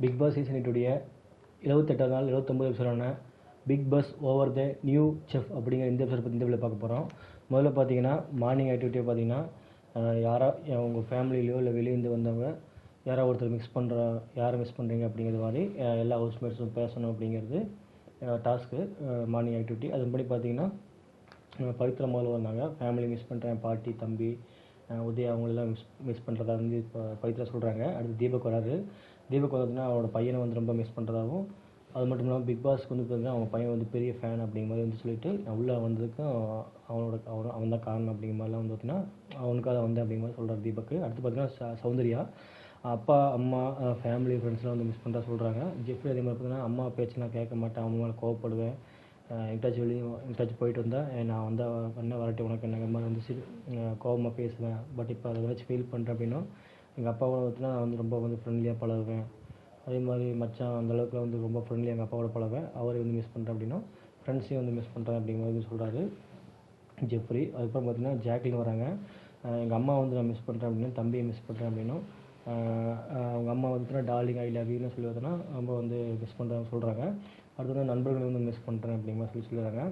Big Boss season எட்டுடைய இருபத்தெட்டாவது நாள் இருபத்தொம்பது எபிசோடான Bigg Boss over the new chef அப்படிங்கிற இந்த எபிசோட் பற்றி இந்த வீடியோ பார்க்க போகிறோம் முதல்ல பார்த்தீங்கன்னா மார்னிங் ஆக்டிவிட்டியை பார்த்தீங்கன்னா யாராக உங்கள் ஃபேமிலியிலையோ இல்லை வெளியேந்து வந்தவங்க யாரோ ஒருத்தர் மிக்ஸ் பண்ணுற யாரை மிஸ் பண்ணுறீங்க அப்படிங்கிறது மாதிரி எல்லா ஹவுஸ்மேட்ஸும் பேசணும் அப்படிங்கிறது டாஸ்க்கு மார்னிங் ஆக்டிவிட்டி அதன்படி பார்த்தீங்கன்னா அஹ் பவித்ரா முதல்ல வந்தாங்க. ஃபேமிலி மிஸ் பண்ணுறேன் பாட்டி தம்பி அஹ் உதயா அவங்களெல்லாம் மிஸ் மிஸ் பண்ணுறதா வந்து இப்போ பவித்ரா சொல்கிறாங்க அடுத்து தீபக் வராது தீபக் வந்ததுன்னா அவரோட பையனை வந்து ரொம்ப மிஸ் பண்ணுறதாகவும் அது மட்டும் இல்லாமல் பிக் பாஸ்க்கு வந்து பார்த்தீங்கன்னா அவங்க பையன் வந்து பெரிய ஃபேன் அப்படிங்கிற மாதிரி வந்து சொல்லிட்டு நான் உள்ளே வந்ததுக்கும் அவனோட அவன் அவன் தான் காரணம் அப்படிங்கிற மாதிரிலாம் வந்து பார்த்தீங்கன்னா அவனுக்காக வந்தேன் அப்படிங்கிற மாதிரி சொல்கிறார் தீபக் அடுத்து பார்த்தீங்கன்னா ச- சௌந்தர்யா. அப்பா அம்மா ஃபேமிலி ஃப்ரெண்ட்ஸ்லாம் வந்து மிஸ் பண்ணுறா சொல்கிறாங்க ஜெஃப்ரி அதே மாதிரி பார்த்தீங்கன்னா அம்மா பேச்சு நான் கேட்க மாட்டேன். அவங்க மேலே கோவப்படுவேன். எங்கிட்டாச்சும் வெளியே எங்கிட்டாச்சும் போயிட்டு வந்தால் நான் வந்தால் பண்ண வரட்டி உனக்கு என்ன மாதிரி வந்து கோபமாக பேசுவேன். பட் இப்போ அதை வச்சு ஃபீல் பண்ணுறேன் அப்படின்னா எங்கள் அப்பாவோட பார்த்தினா நான் வந்து ரொம்ப வந்து ஃப்ரெண்ட்லியாக பழகுவேன். அதே மாதிரி மச்சான் அந்த அளவுக்கு வந்து ரொம்ப ஃப்ரெண்ட்லியாக எங்கள் அப்பாவோட பழகுவேன். அவரை வந்து மிஸ் பண்ணுறேன் அப்படின்னா ஃப்ரெண்ட்ஸையும் வந்து மிஸ் பண்ணுறேன் அப்படிங்கிற மாதிரி சொல்கிறாரு ஜெஃப்ரி. அதுக்கப்புறம் பார்த்தீங்கன்னா ஜாக்லின் வராங்க. எங்கள் அம்மா வந்து நான் மிஸ் பண்ணுறேன் அப்படின்னா தம்பியை மிஸ் பண்ணுறேன் அப்படின்னும் அவங்க அம்மா வந்து டார்லிங் ஐ லவ் யூன்னு சொல்லி பார்த்தோன்னா ரொம்ப வந்து மிஸ் பண்ணுறாங்க சொல்கிறாங்க அடுத்து வந்து நண்பர்களை வந்து மிஸ் பண்ணுறேன் அப்படிங்கிற மாதிரி சொல்லி சொல்லுறாங்க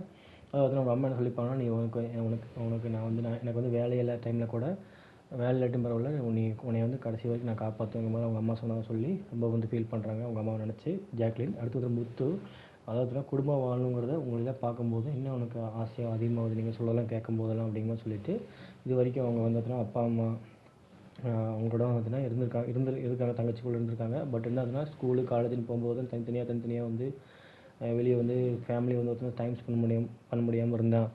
அது வந்து நம்ம அம்மா என்ன சொல்லிப்பாங்கன்னா நீ உனக்கு உனக்கு உனக்கு நான் வந்து நான் எனக்கு வந்து வேலையில்லா டைமில் கூட வேலை இல்லாட்டும் பரவாயில்ல. உன்னை உன்னை வந்து கடைசி வரைக்கும் நான் காப்பாற்றுங்க மாதிரி அவங்க அம்மா சொன்னாங்க சொல்லி ரொம்ப வந்து ஃபீல் பண்ணுறாங்க அவங்க அம்மாவை நினச்சி ஜாக்லின் அடுத்தது முத்து அதாவது குடும்பம் வாழணுங்கிறத உங்களெல்லாம் பார்க்கும்போது இன்னும் உனக்கு ஆசையாக அதிகமாகுது? நீங்கள் சொல்லலாம் கேட்கும் போதெல்லாம் அப்படிங்கிற சொல்லிட்டு இது வரைக்கும் அவங்க வந்து அப்பா அம்மா அவங்களோட அவங்க இருந்திருக்காங்க இருந்து இருக்காங்க தங்கச்சி கூட இருந்திருக்காங்க. பட் என்ன அதுனா ஸ்கூலு காலேஜுன்னு போகும்போது தனித்தனியாக தனித்தனியாக வந்து வெளியே வந்து ஃபேமிலி வந்து பார்த்தீங்கன்னா டைம் ஸ்பெண்ட் முடியும் பண்ண முடியாமல் இருந்தேன்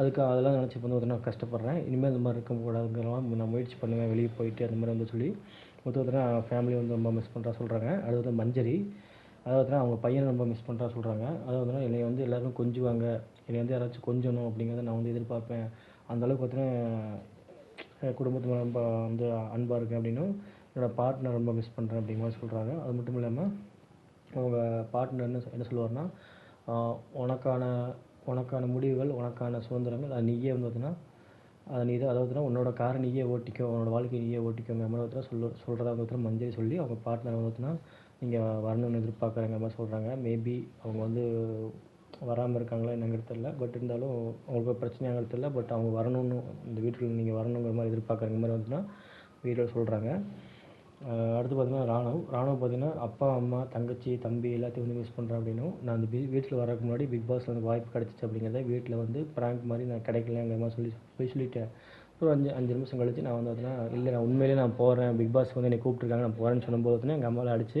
அதுக்கு அதெல்லாம் நினச்சி வந்து பார்த்தீங்கன்னா கஷ்டப்படுறேன். இனிமேல் இந்த மாதிரி இருக்கக்கூடாதுங்கிறலாம் நான் முயற்சி பண்ணுவேன். வெளியே போயிட்டு அந்த மாதிரி வந்து சொல்லி ஒருத்தர் பார்த்தீங்கன்னா ஃபேமிலி வந்து ரொம்ப மிஸ் பண்ணுறா சொல்கிறாங்க அது வந்து மஞ்சரி. அதை பார்த்தீங்கன்னா அவங்க பையனை ரொம்ப மிஸ் பண்ணுறா சொல்கிறாங்க அதாவது பார்த்தீங்கன்னா என்னை வந்து எல்லோரும் கொஞ்சுவாங்க. என்னை வந்து யாராச்சும் கொஞ்சணும் அப்படிங்கிறத நான் வந்து எதிர்பார்ப்பேன். அந்தளவுக்கு பார்த்தீங்கன்னா குடும்பத்து மேலே ரொம்ப வந்து அன்பாக இருக்கேன் அப்படின்னும் என்னோடய பார்ட்னர் ரொம்ப மிஸ் பண்ணுறேன் அப்படிங்கிற மாதிரி சொல்கிறாங்க அது மட்டும் இல்லாமல் அவங்க பார்ட்னர் என்ன என்ன சொல்லுவார்னா உனக்கான உனக்கான முடிவுகள் உனக்கான சுதந்திரங்கள் அது நீயே வந்து அதை நீ தான் அதாவது உன்னோட காரை நீயே ஓட்டிக்கோ உன்னோட வாழ்க்கையை நீயே ஓட்டிக்கோங்க மாதிரி வந்து சொல்ல சொல்கிறதா வந்து மஞ்சள் சொல்லி அவங்க பார்ட்னர் வந்து நீங்கள் வரணும்னு எதிர்பார்க்குறாங்க மாதிரி சொல்கிறாங்க மேபி அவங்க வந்து வராமல் இருக்காங்களா என்னங்கிறது தெரியல. பட் இருந்தாலும் அவங்களுக்கு பிரச்சனையாங்கிறது தெரியல. பட் அவங்க வரணும்னு இந்த வீட்டில் நீங்கள் வரணுங்கிற மாதிரி எதிர்பார்க்குற மாதிரி வந்துன்னா வீட்டில் சொல்கிறாங்க அடுத்து பார்த்தீங்கன்னா ராணுவம் ராணுவம் பார்த்தீங்கன்னா அப்பா அம்மா தங்கச்சி தம்பி எல்லாத்தையும் வந்து மிஸ் பண்ணுறேன் அப்படின்னும். நான் அந்த வீட்டில் வரதுக்கு முன்னாடி பிக் பாஸ்ல வந்து வாய்ப்பு கிடச்சிச்சு அப்படிங்கிறத வீட்டில் வந்து ப்ராங்க் மாதிரி நான் கிடைக்கலங்கிற மாதிரி சொல்லி போய் சொல்லிட்டேன். ஒரு அஞ்சு அஞ்சு நிமிஷம் கழிச்சு நான் வந்து பார்த்தீங்கன்னா இல்லை நான் உண்மையிலேயே நான் போகிறேன் பிக் பாஸ் வந்து என்னை கூப்பிட்டுருக்காங்க. நான் போகிறேன்னு சொல்லும்போது பார்த்தீங்கன்னா எங்கள் அம்மாவில் அடித்து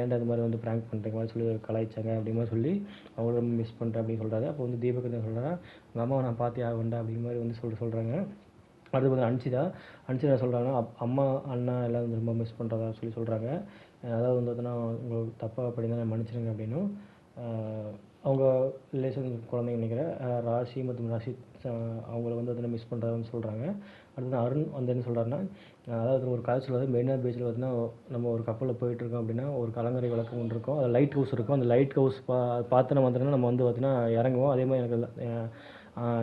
ஏன்டா இது மாதிரி வந்து ப்ராங்க் பண்ணுற மாதிரி சொல்லி கலாய்ச்சாங்க. அப்படிமா சொல்லி அவங்கள மிஸ் பண்ணுறேன் அப்படின்னு சொல்கிறாரு அப்போ வந்து தீபக் என்ன உங்கள் அம்மாவை நான் பார்த்தே ஆகண்டா அப்படிங்கிற மாதிரி வந்து சொல்லிட்டு சொல்கிறாங்க அடுத்து வந்து அன்சிதா அன்சிதா சொல்கிறாங்கன்னா அம்மா அண்ணா எல்லாம் வந்து ரொம்ப மிஸ் பண்ணுறதா சொல்லி சொல்கிறாங்க அதாவது வந்து பார்த்தீங்கன்னா உங்களுக்கு தப்பாக படினா மன்னிச்சிடுங்க அப்படின்னும் அவங்க ரிலேஷன் குழந்தைங்க நினைக்கிறேன். ராசி மற்றும் ரஷித் அவங்கள வந்து அதில் மிஸ் பண்ணுறாங்கன்னு சொல்கிறாங்க அடுத்து அருண் வந்து என்ன சொல்கிறாருன்னா அதாவது ஒரு கதை வந்து மெயினாக பீச்சில் பார்த்தீங்கன்னா நம்ம ஒரு கப்பலில் போயிட்டுருக்கோம் அப்படின்னா ஒரு கலங்கரை விளக்கம் ஒன்று இருக்கும். அது லைட் ஹவுஸ் இருக்கும். அந்த லைட் ஹவுஸ் பா பார்த்து நம்ம வந்துட்டோம்னா நம்ம வந்து பார்த்தீங்கன்னா இறங்குவோம். அதே மாதிரி எனக்கு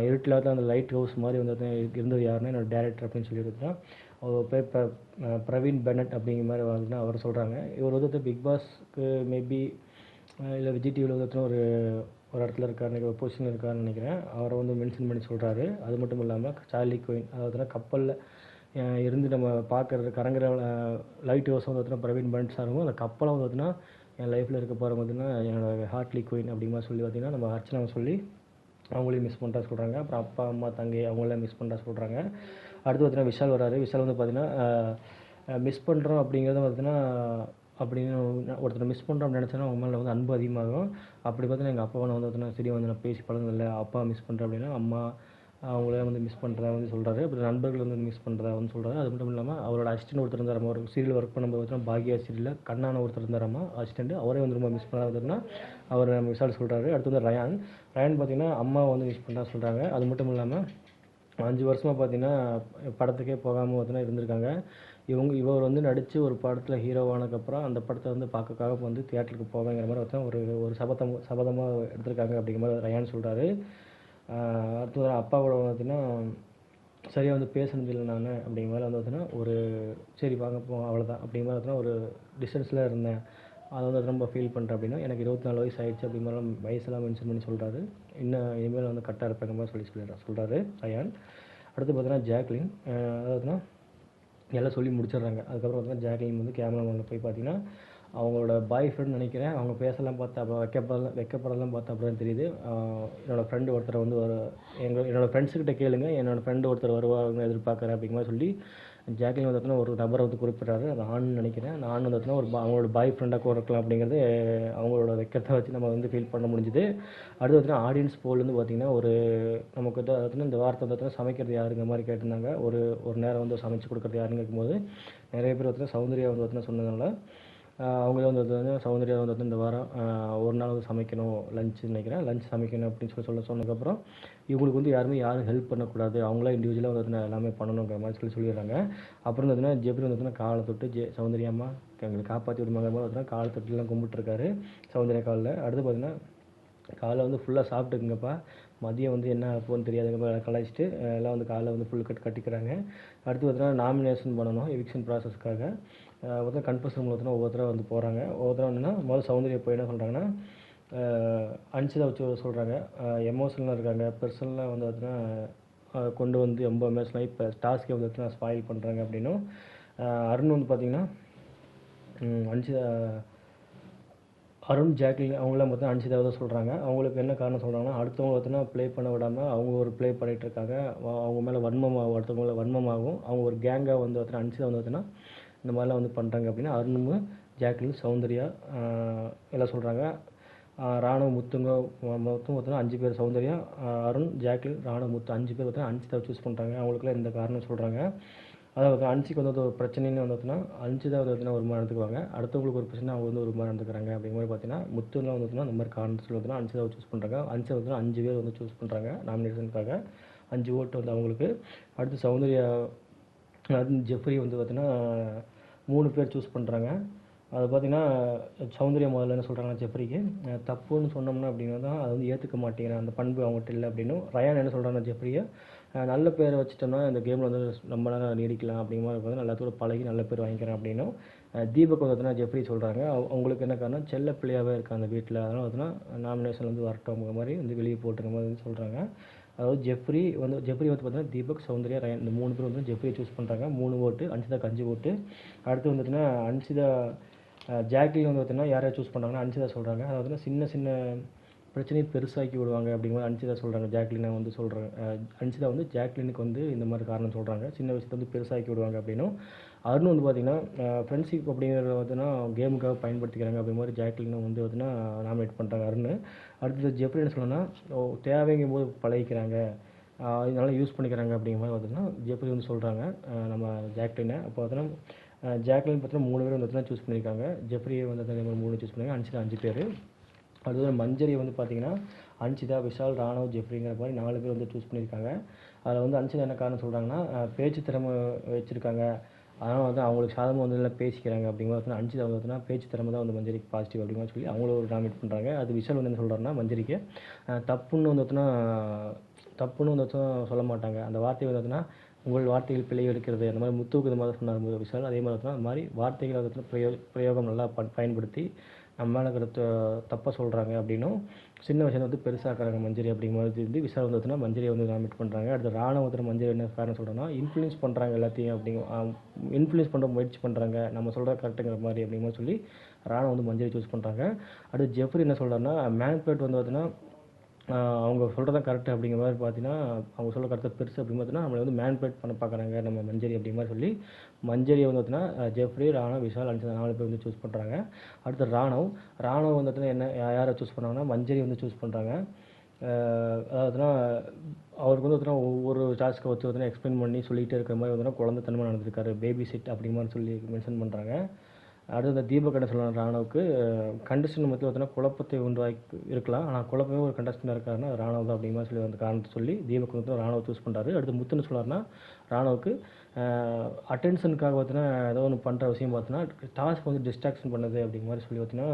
இருட்டில் வந்து அந்த லைட் ஹவுஸ் மாதிரி வந்து இருந்தது யாருன்னா என்னோட டேரக்டர் அப்படின்னு சொல்லி பார்த்தீங்கன்னா அவர் பேர் ப பிரவீன் பெனட் அப்படிங்கிற மாதிரி வந்துன்னா அவர் சொல்கிறாங்க இவர் வந்து பிக் பாஸ்க்கு மேபி இல்லை விஜய் டிவியில் வந்து ஒரு ஒரு இடத்துல இருக்காரு ஒரு பொசிஷனில் இருக்காருன்னு நினைக்கிறேன். அவரை வந்து மென்ஷன் பண்ணி சொல்கிறாரு அது மட்டும் இல்லாமல் சார்லி கோயின் அதாவது கப்பலில் இருந்து நம்ம பார்க்குறது கரங்கிற லைட் ஹவுஸ் வந்து பார்த்தீங்கன்னா பிரவீன் பெனட் சாரும் அந்த கப்பலை வந்து பார்த்தீங்கன்னா என் லைஃப்பில் இருக்க போகிற பார்த்தீங்கன்னா என்னோடய ஹார்ட்லி குயின் அப்படிங்கிற மாதிரி சொல்லி பார்த்தீங்கன்னா நம்ம அர்ச்சனை சொல்லி அவங்களையும் மிஸ் பண்ணுறா சொல்கிறாங்க அப்புறம் அப்பா அம்மா தங்கை அவங்களாம் மிஸ் பண்ணுறா சொல்கிறாங்க அடுத்து பார்த்தீங்கன்னா விஷால் வராரு. விஷால் வந்து பார்த்தீங்கன்னா மிஸ் பண்ணுறோம் அப்படிங்கிறது பார்த்தீங்கன்னா அப்படின்னு ஒருத்தர் மிஸ் பண்ணுறோம் அப்படின்னு நினச்சோன்னா அவங்க மேலே வந்து அன்பு அதிகமாகும். அப்படி பார்த்தீங்கன்னா எங்கள் அப்பாவை நான் வந்து பார்த்தீங்கன்னா சரி வந்து நான் பேசி பழகுதில்ல அப்பா மிஸ் பண்ணுறேன் அப்படின்னா அம்மா அவங்களே வந்து மிஸ் பண்ணுறா வந்து சொல்கிறாரு அப்புறம் நண்பர்கள் வந்து மிஸ் பண்ணுறா வந்து சொல்கிறாரு அது மட்டும் இல்லாமல் அவரோட அசிஸ்டன்ட் ஒருத்தர் இருந்தாராமா ஒரு சீரியல் ஒர்க் பண்ணும்போது பார்த்தீங்கன்னா பாக்யா சீரியலில் கண்ணான ஒருத்தர் இருந்தாராமா அசிஸ்டன்ட் அவரே வந்து ரொம்ப மிஸ் பண்ணா அவர் நம்ம விசால் சொல்கிறாரு அடுத்து வந்து ரயான். ரயான் பார்த்தீங்கன்னா அம்மா வந்து யூஸ் பண்ணுறா சொல்கிறாங்க அது மட்டும் இல்லாமல் அஞ்சு வருஷமாக பார்த்தீங்கன்னா படத்துக்கே போகாமல் பார்த்தீங்கன்னா இருந்திருக்காங்க. இவங்க இவர் வந்து நடித்து ஒரு படத்தில் ஹீரோவானதுக்கப்புறம் அந்த படத்தை வந்து பார்க்கக்காக வந்து தியேட்டருக்கு போவேங்கிற மாதிரி ஒருத்தன் ஒரு ஒரு சபதம் சபதமாக எடுத்திருக்காங்க அப்படிங்கிற மாதிரி ரயான் சொல்கிறாரு அடுத்தது அப்பா கூட பார்த்தீங்கன்னா சரியாக வந்து பேசுனது இல்லை நான் அப்படிங்கிற மாதிரி வந்து பார்த்தீங்கன்னா ஒரு சரி வாங்க போ அவ்வளோதான் அப்படிங்கிற மாதிரி பார்த்தீங்கன்னா ஒரு டிஸ்டன்ஸில் இருந்தேன். அதை வந்து ரொம்ப ஃபீல் பண்ணுறேன் அப்படின்னா எனக்கு இருபத்தி நாலு வயசு ஆயிடுச்சு அப்படிங்கிற மாதிரி வயசெல்லாம் மென்ஷன் பண்ணி சொல்கிறாரு இன்னும் இனிமேல் வந்து கரெக்டாக இருப்பாங்க மாதிரி சொல்லி சொல்லிடுறா சொல்கிறாரு ரயான் அடுத்து பார்த்தீங்கன்னா ஜாக்லின். அஹ் அதாவதுன்னா எல்லாம் சொல்லி முடிச்சிடுறாங்க. அதுக்கப்புறம் பார்த்தீங்கன்னா ஜாக்லின் வந்து கேமராமேனில் போய் பார்த்தீங்கன்னா அவங்களோட பாய் ஃப்ரெண்ட் நினைக்கிறேன். அவங்க பேசலாம் பார்த்தா அப்புறம் வைக்கப்படலாம் வைக்கப்படலாம் பார்த்தா அப்புறம் தெரியுது. என்னோடய ஃப்ரெண்டு ஒருத்தர் வந்து ஒரு எங்கள் என்னோடய ஃப்ரெண்ட்ஸுக்கிட்ட கேளுங்க. என்னோடய ஃப்ரெண்டு ஒருத்தர் வருவாங்க எதிர்பார்க்குறேன் அப்படிங்கிற மாதிரி சொல்லி ஜாக்லின் வந்து பார்த்தீங்கன்னா ஒரு நபரை வந்து குறிப்பிட்றாரு. அது ஆண் நினைக்கிறேன். அந்த ஆண் வந்து பார்த்தீங்கன்னா ஒரு அவங்களோட பாய் ஃப்ரெண்டாக கூட இருக்கலாம் அப்படிங்கிறது அவங்களோட வெக்கத்தை வச்சு நம்ம வந்து ஃபீல் பண்ண முடிஞ்சுது. அடுத்து பார்த்தீங்கன்னா ஆடியன்ஸ் போல் வந்து பார்த்தீங்கன்னா ஒரு நமக்கு வந்து அதாவது இந்த வார்த்தை வந்து பார்த்தீங்கன்னா சமைக்கிறது யாருங்கிற மாதிரி கேட்டிருந்தாங்க. ஒரு ஒரு நேரம் வந்து சமைச்சு கொடுக்குறது யாருன்னு கேட்கும்போது நிறைய பேர் பார்த்தீங்கன்னா சௌந்தர்யா வந்து பார்த்தீங்கன்னா சொன்னதுனால அவங்களே வந்து பார்த்தீங்கன்னா சௌந்தர்யா வந்து இந்த வாரம் ஒரு நாள் வந்து சமைக்கணும் லஞ்ச் நினைக்கிறேன். லஞ்ச் சமைக்கணும் அப்படின்னு சொல்லி சொல்ல சொன்னதுக்கப்புறம் இவங்களுக்கு வந்து யாருமே யாரும் ஹெல்ப் பண்ணக்கூடாது. அவங்களா இண்டிவிஜுவலாக வந்து எல்லாமே பண்ணணுங்கிற மாதிரி சொல்லி சொல்லிடுறாங்க. அப்புறம் வந்து ஜெப்ரி வந்து பார்த்தீங்கன்னா காலை தொட்டு ஜெ சௌந்தர்யாம்மா எங்களை காப்பாற்றி விடுமாங்க மாதிரி பார்த்தீங்கன்னா காலை தொட்டுலாம் கும்பிட்டுருக்காரு சௌந்தர்யா காலில். அடுத்து பார்த்தீங்கன்னா காலை வந்து ஃபுல்லாக சாப்பிட்டுக்குங்கப்பா. மதியம் வந்து என்ன ஆகும்னு தெரியாதுங்க கலாய்ச்சிட்டு எல்லாம் வந்து காலைல வந்து ஃபுல் கட் கட்டிக்கிறாங்க. அடுத்து பார்த்தீங்கன்னா நாமினேஷன் பண்ணணும் எவிக்ஷன் ப்ராசஸ்க்காக ஒருத்தர் கன்ஃபர்ஸ் மூலம் ஒவ்வொருத்தராக வந்து போகிறாங்க ஒவ்வொருத்தராக என்னன்னா முதல்ல சௌந்தர்யா போய் என்ன சொல்கிறாங்கன்னா அனுச்சிதா வச்சு சொல்கிறாங்க எமோஷனலாக இருக்காங்க. பர்சனலாக வந்து பார்த்தீங்கன்னா கொண்டு வந்து ரொம்ப எமோஷனலாக இப்போ டாஸ்க்கே வந்து பார்த்தீங்கன்னா ஸ்பாயில் பண்ணுறாங்க அப்படின்னும். அருண் வந்து பார்த்தீங்கன்னா அனுச்சிதா அருண் ஜாக்லின் அவங்களாம் பார்த்தா அன்சிதாவை தான் சொல்கிறாங்க அவங்களுக்கு என்ன காரணம் சொல்கிறாங்கன்னா அடுத்தவங்க பார்த்தீங்கன்னா ப்ளே பண்ண விடாமல் அவங்க ஒரு ப்ளே பண்ணிகிட்டு இருக்காங்க. அவங்க மேலே வன்மமாகும் அடுத்தவங்கள வன்மமாகும். அவங்க ஒரு கேங்காக வந்து பார்த்தீங்கன்னா அனுச்சிதா வந்து பார்த்தீங்கன்னா இந்த மாதிரிலாம் வந்து பண்ணுறாங்க அப்படின்னா அருணும் ஜாக்லின் சௌந்தர்யா எல்லாம் சொல்கிறாங்க ராணுவ முத்துங்க மொ- மொத்தம் அஞ்சு பேர் சௌந்தர்யா அருண் ஜாக்லின் ராணுவ முத்து அஞ்சு பேர் பார்த்தீங்கன்னா அன்சிதாவை சூஸ் பண்ணுறாங்க அவங்களுக்குலாம் இந்த காரணம் சொல்கிறாங்க அதாவது அன்சிக்கு வந்து ஒரு பிரச்சனைன்னு வந்து பார்த்தீங்கன்னா அஞ்சு வந்து பார்த்தீங்கன்னா ஒரு மாதிரி நடந்துக்குவாங்க. அடுத்தவங்களுக்கு ஒரு பிரச்சனை அவங்க வந்து ஒரு மாதிரி நடந்துக்கிறாங்க அப்படிங்கிற மாதிரி பார்த்தீங்கன்னா முத்துலாம் வந்து பார்த்தீங்கன்னா இந்த மாதிரி காரணத்தில் வந்து அன்சிதாவை சூஸ் பண்ணுறாங்க அஞ்சு வந்து அஞ்சு பேர் வந்து சூஸ் பண்ணுறாங்க நாமினேஷனுக்காக அஞ்சு ஓட்டு வந்து அவங்களுக்கு. அடுத்து சௌந்தர்யா ஜெஃப்ரி வந்து பார்த்தீங்கன்னா மூணு பேர் சூஸ் பண்ணுறாங்க அது பார்த்திங்கன்னா சௌந்தர்யா முதல்ல என்ன சொல்கிறாங்கன்னா ஜெஃப்ரிக்கு தப்புன்னு சொன்னோம்னா அப்படின்னா தான் அது வந்து ஏற்றுக்க மாட்டேங்கிறேன் அந்த பண்பு அவங்ககிட்ட இல்லை அப்படின்னும் ரயான் என்ன சொல்கிறாங்க ஜெஃப்ரியை நல்ல பேரை வச்சுட்டோம்னா இந்த கேமில் வந்து ரொம்ப நேரம் நீடிக்கலாம். அப்படிங்கிற மாதிரி வந்து எல்லாத்தோட பழகி நல்ல பேர் வாங்கிக்கிறேன் அப்படின்னும் தீபக் வந்து பார்த்தீங்கன்னா ஜெஃப்ரி சொல்கிறாங்க அவங்களுக்கு என்ன காரணம்? செல்ல பிள்ளையாகவே இருக்கா அந்த வீட்டில் அதனால் பார்த்தீங்கன்னா நாமினேஷன் வந்து வரட்டோங்கிற மாதிரி வந்து வெளியே போட்டுற மாதிரி வந்து சொல்கிறாங்க அதாவது ஜெஃப்ரி வந்து ஜெஃப்ரி வந்து பார்த்தீங்கன்னா தீபக் சௌந்தர்யா ரயன் இந்த மூணு பேர் வந்து ஜெஃப்ரியை சூஸ் பண்ணுறாங்க மூணு ஓட்டு அன்சிதா கஞ்சி ஓட்டு அடுத்து வந்து பார்த்தீங்கன்னா அன்சிதா ஜாக்லின் வந்து பார்த்தீங்கன்னா யாரை சூஸ் பண்ணுறாங்கன்னா அன்சிதா சொல்கிறாங்க அதை வந்து சின்ன சின்ன பிரச்சனையை பெருசாக்கி விடுவாங்க அப்படிங்கிற மாதிரி அன்சிதா சொல்கிறாங்க ஜாக்லினை வந்து சொல்கிறாங்க அன்சிதா வந்து ஜாக்லினுக்கு வந்து இந்த மாதிரி காரணம் சொல்கிறாங்க சின்ன விஷயத்தை வந்து பெருசாக்கி விடுவாங்க அப்படின்னும். அருண் வந்து பார்த்தீங்கன்னா ஃப்ரெண்ட்ஷிப் அப்படிங்கிறத பார்த்தீங்கன்னா கேமுக்காக பயன்படுத்திக்கிறாங்க அப்படிங்கிற மாதிரி ஜாக்லினை வந்து பார்த்தீங்கன்னா நாமினேட் பண்ணுறாங்க அருண். அடுத்தது ஜெப்ரின்னு என்ன சொல்லணும்னா ஓ தேவைங்கும் போது பழகிக்கிறாங்க. இதனால் இதனால யூஸ் பண்ணிக்கிறாங்க அப்படிங்கிற மாதிரி பார்த்தீங்கன்னா ஜெப்ரி வந்து சொல்கிறாங்க நம்ம ஜாக்லினை. அப்போ பார்த்தீங்கன்னா ஜாக்லின் பார்த்தீங்கன்னா மூணு பேர் வந்து பார்த்தீங்கன்னா சூஸ் பண்ணியிருக்காங்க. ஜெஃப்ரியை வந்து மூணு சூஸ் பண்ணியிருக்காங்க. அன்சிதா அஞ்சு பேர். அடுத்தது மஞ்சரி வந்து பார்த்தீங்கன்னா அன்சிதா விஷால் ராணவ் ஜெஃப்ரிங்கிற மாதிரி நாலு பேர் வந்து சூஸ் பண்ணியிருக்காங்க. அதில் வந்து அன்சிதா என்ன காரணம் சொல்கிறாங்கன்னா பேச்சு திறமை வச்சுருக்காங்க. அதனால் வந்து அவங்களுக்கு சாதமாக வந்து நல்லா பேசிக்கிறாங்க அப்படிங்கிற அனுச்சி தான் வந்து பேச்சு திறமை தான் வந்து மஞ்சரிக்கு பாசிட்டிவ் அப்படிங்கிற சொல்லி அவங்களும் ஒரு நாமினேட் பண்ணுறாங்க அது விஷால் வந்து என்ன சொல்கிறாருன்னா மஞ்சரிக்கு தப்புன்னு வந்து தப்புன்னு வந்து சொல்ல மாட்டாங்க. அந்த வார்த்தை வந்து உங்கள் வார்த்தைகள் பிழை எடுக்கிறது அந்த மாதிரி முத்துவுக்கு இந்த மாதிரி சொன்னார் மு- விஷால். அதே மாதிரி பார்த்தீங்கன்னா அந்த மாதிரி வார்த்தைகள் வந்து பிரயோ பிரயோகம் நல்லா ப பயன்படுத்தி நம்ம மேலே இருக்கிற த- சொல்கிறாங்க அப்படின்னும் சின்ன விஷயத்தை வந்து பெருசாக்குறாங்க மஞ்சரி அப்படிங்கிற மாதிரி வந்து விஷால் வந்து பார்த்தீங்கன்னா மஞ்சரியை வந்து நாமினேட் பண்ணுறாங்க அடுத்து ராணுவத்தில் மஞ்சரி என்ன காரணம் சொல்கிறேன்னா இன்ஃப்ளூயன்ஸ் பண்ணுறாங்க எல்லாத்தையும் அப்படிங்க இன்ஃப்ளூயன்ஸ் பண்ணுற முயற்சி பண்ணுறாங்க நம்ம சொல்கிற கரெக்டுங்கிற மாதிரி அப்படிங்கிற மாதிரி சொல்லி ராணுவம் வந்து மஞ்சரி சூஸ் பண்ணுறாங்க அடுத்து ஜெஃப்ரி என்ன சொல்கிறாருன்னா மேன்பேட் வந்து பார்த்தீங்கன்னா அவங்க சொல்கிறது கரெக்ட் அப்படிங்கிற மாதிரி பார்த்தீங்கன்னா அவங்க சொல்கிற கரெக்டாக பெருசு அப்படின்னு பார்த்தீங்கன்னா நம்மளை வந்து மேன்பேட் பண்ண பார்க்குறாங்க. நம்ம மஞ்சரி அப்படிங்கிற மாதிரி சொல்லி மஞ்சரியை வந்து பார்த்தீங்கன்னா ஜெஃப்ரி ராணவ் விஷால் அஞ்சு நாலு பேர் வந்து சூஸ் பண்ணுறாங்க அடுத்து ராணவ். ராணவ் வந்து பார்த்தீங்கன்னா என்ன யாரை சூஸ் பண்ணாங்கன்னா மஞ்சரி வந்து சூஸ் பண்ணுறாங்க அதாவதுனா அவருக்கு வந்து பார்த்தீங்கன்னா ஒவ்வொரு டாஸ்க்கை வச்சு பார்த்தீங்கன்னா எக்ஸ்பிளைன் பண்ணி சொல்லிகிட்டே இருக்கிற மாதிரி வந்துன்னா குழந்தை தன்மை நடந்திருக்காரு. பேபி செட் அப்படிங்கிற மாதிரி சொல்லி மென்ஷன் பண்ணுறாங்க அடுத்து இந்த தீபக் என்ன சொல்லலாம் ராணுவுக்கு கண்டிஷன் மத்தி பார்த்தீங்கன்னா குழப்பத்தை உண்டாக்கி இருக்கலாம். ஆனால் குழப்பமே ஒரு கண்டஸ்டன்ட் இருக்காருன்னா ராணுவ தான் அப்படிங்கிற மாதிரி சொல்லி அந்த காரணத்தை சொல்லி தீபக் வந்து ராணுவ சூஸ் பண்ணுறாரு அடுத்து முத்துன்னு சொல்கிறாருன்னா ராணுவுக்கு அட்டென்ஷனுக்காக பார்த்தீங்கன்னா ஏதோ ஒன்று பண்ணுற விஷயம் பார்த்தீங்கன்னா டாஸ்க் வந்து டிஸ்ட்ராக்ஷன் பண்ணுது அப்படிங்கிற மாதிரி சொல்லி பார்த்தீங்கன்னா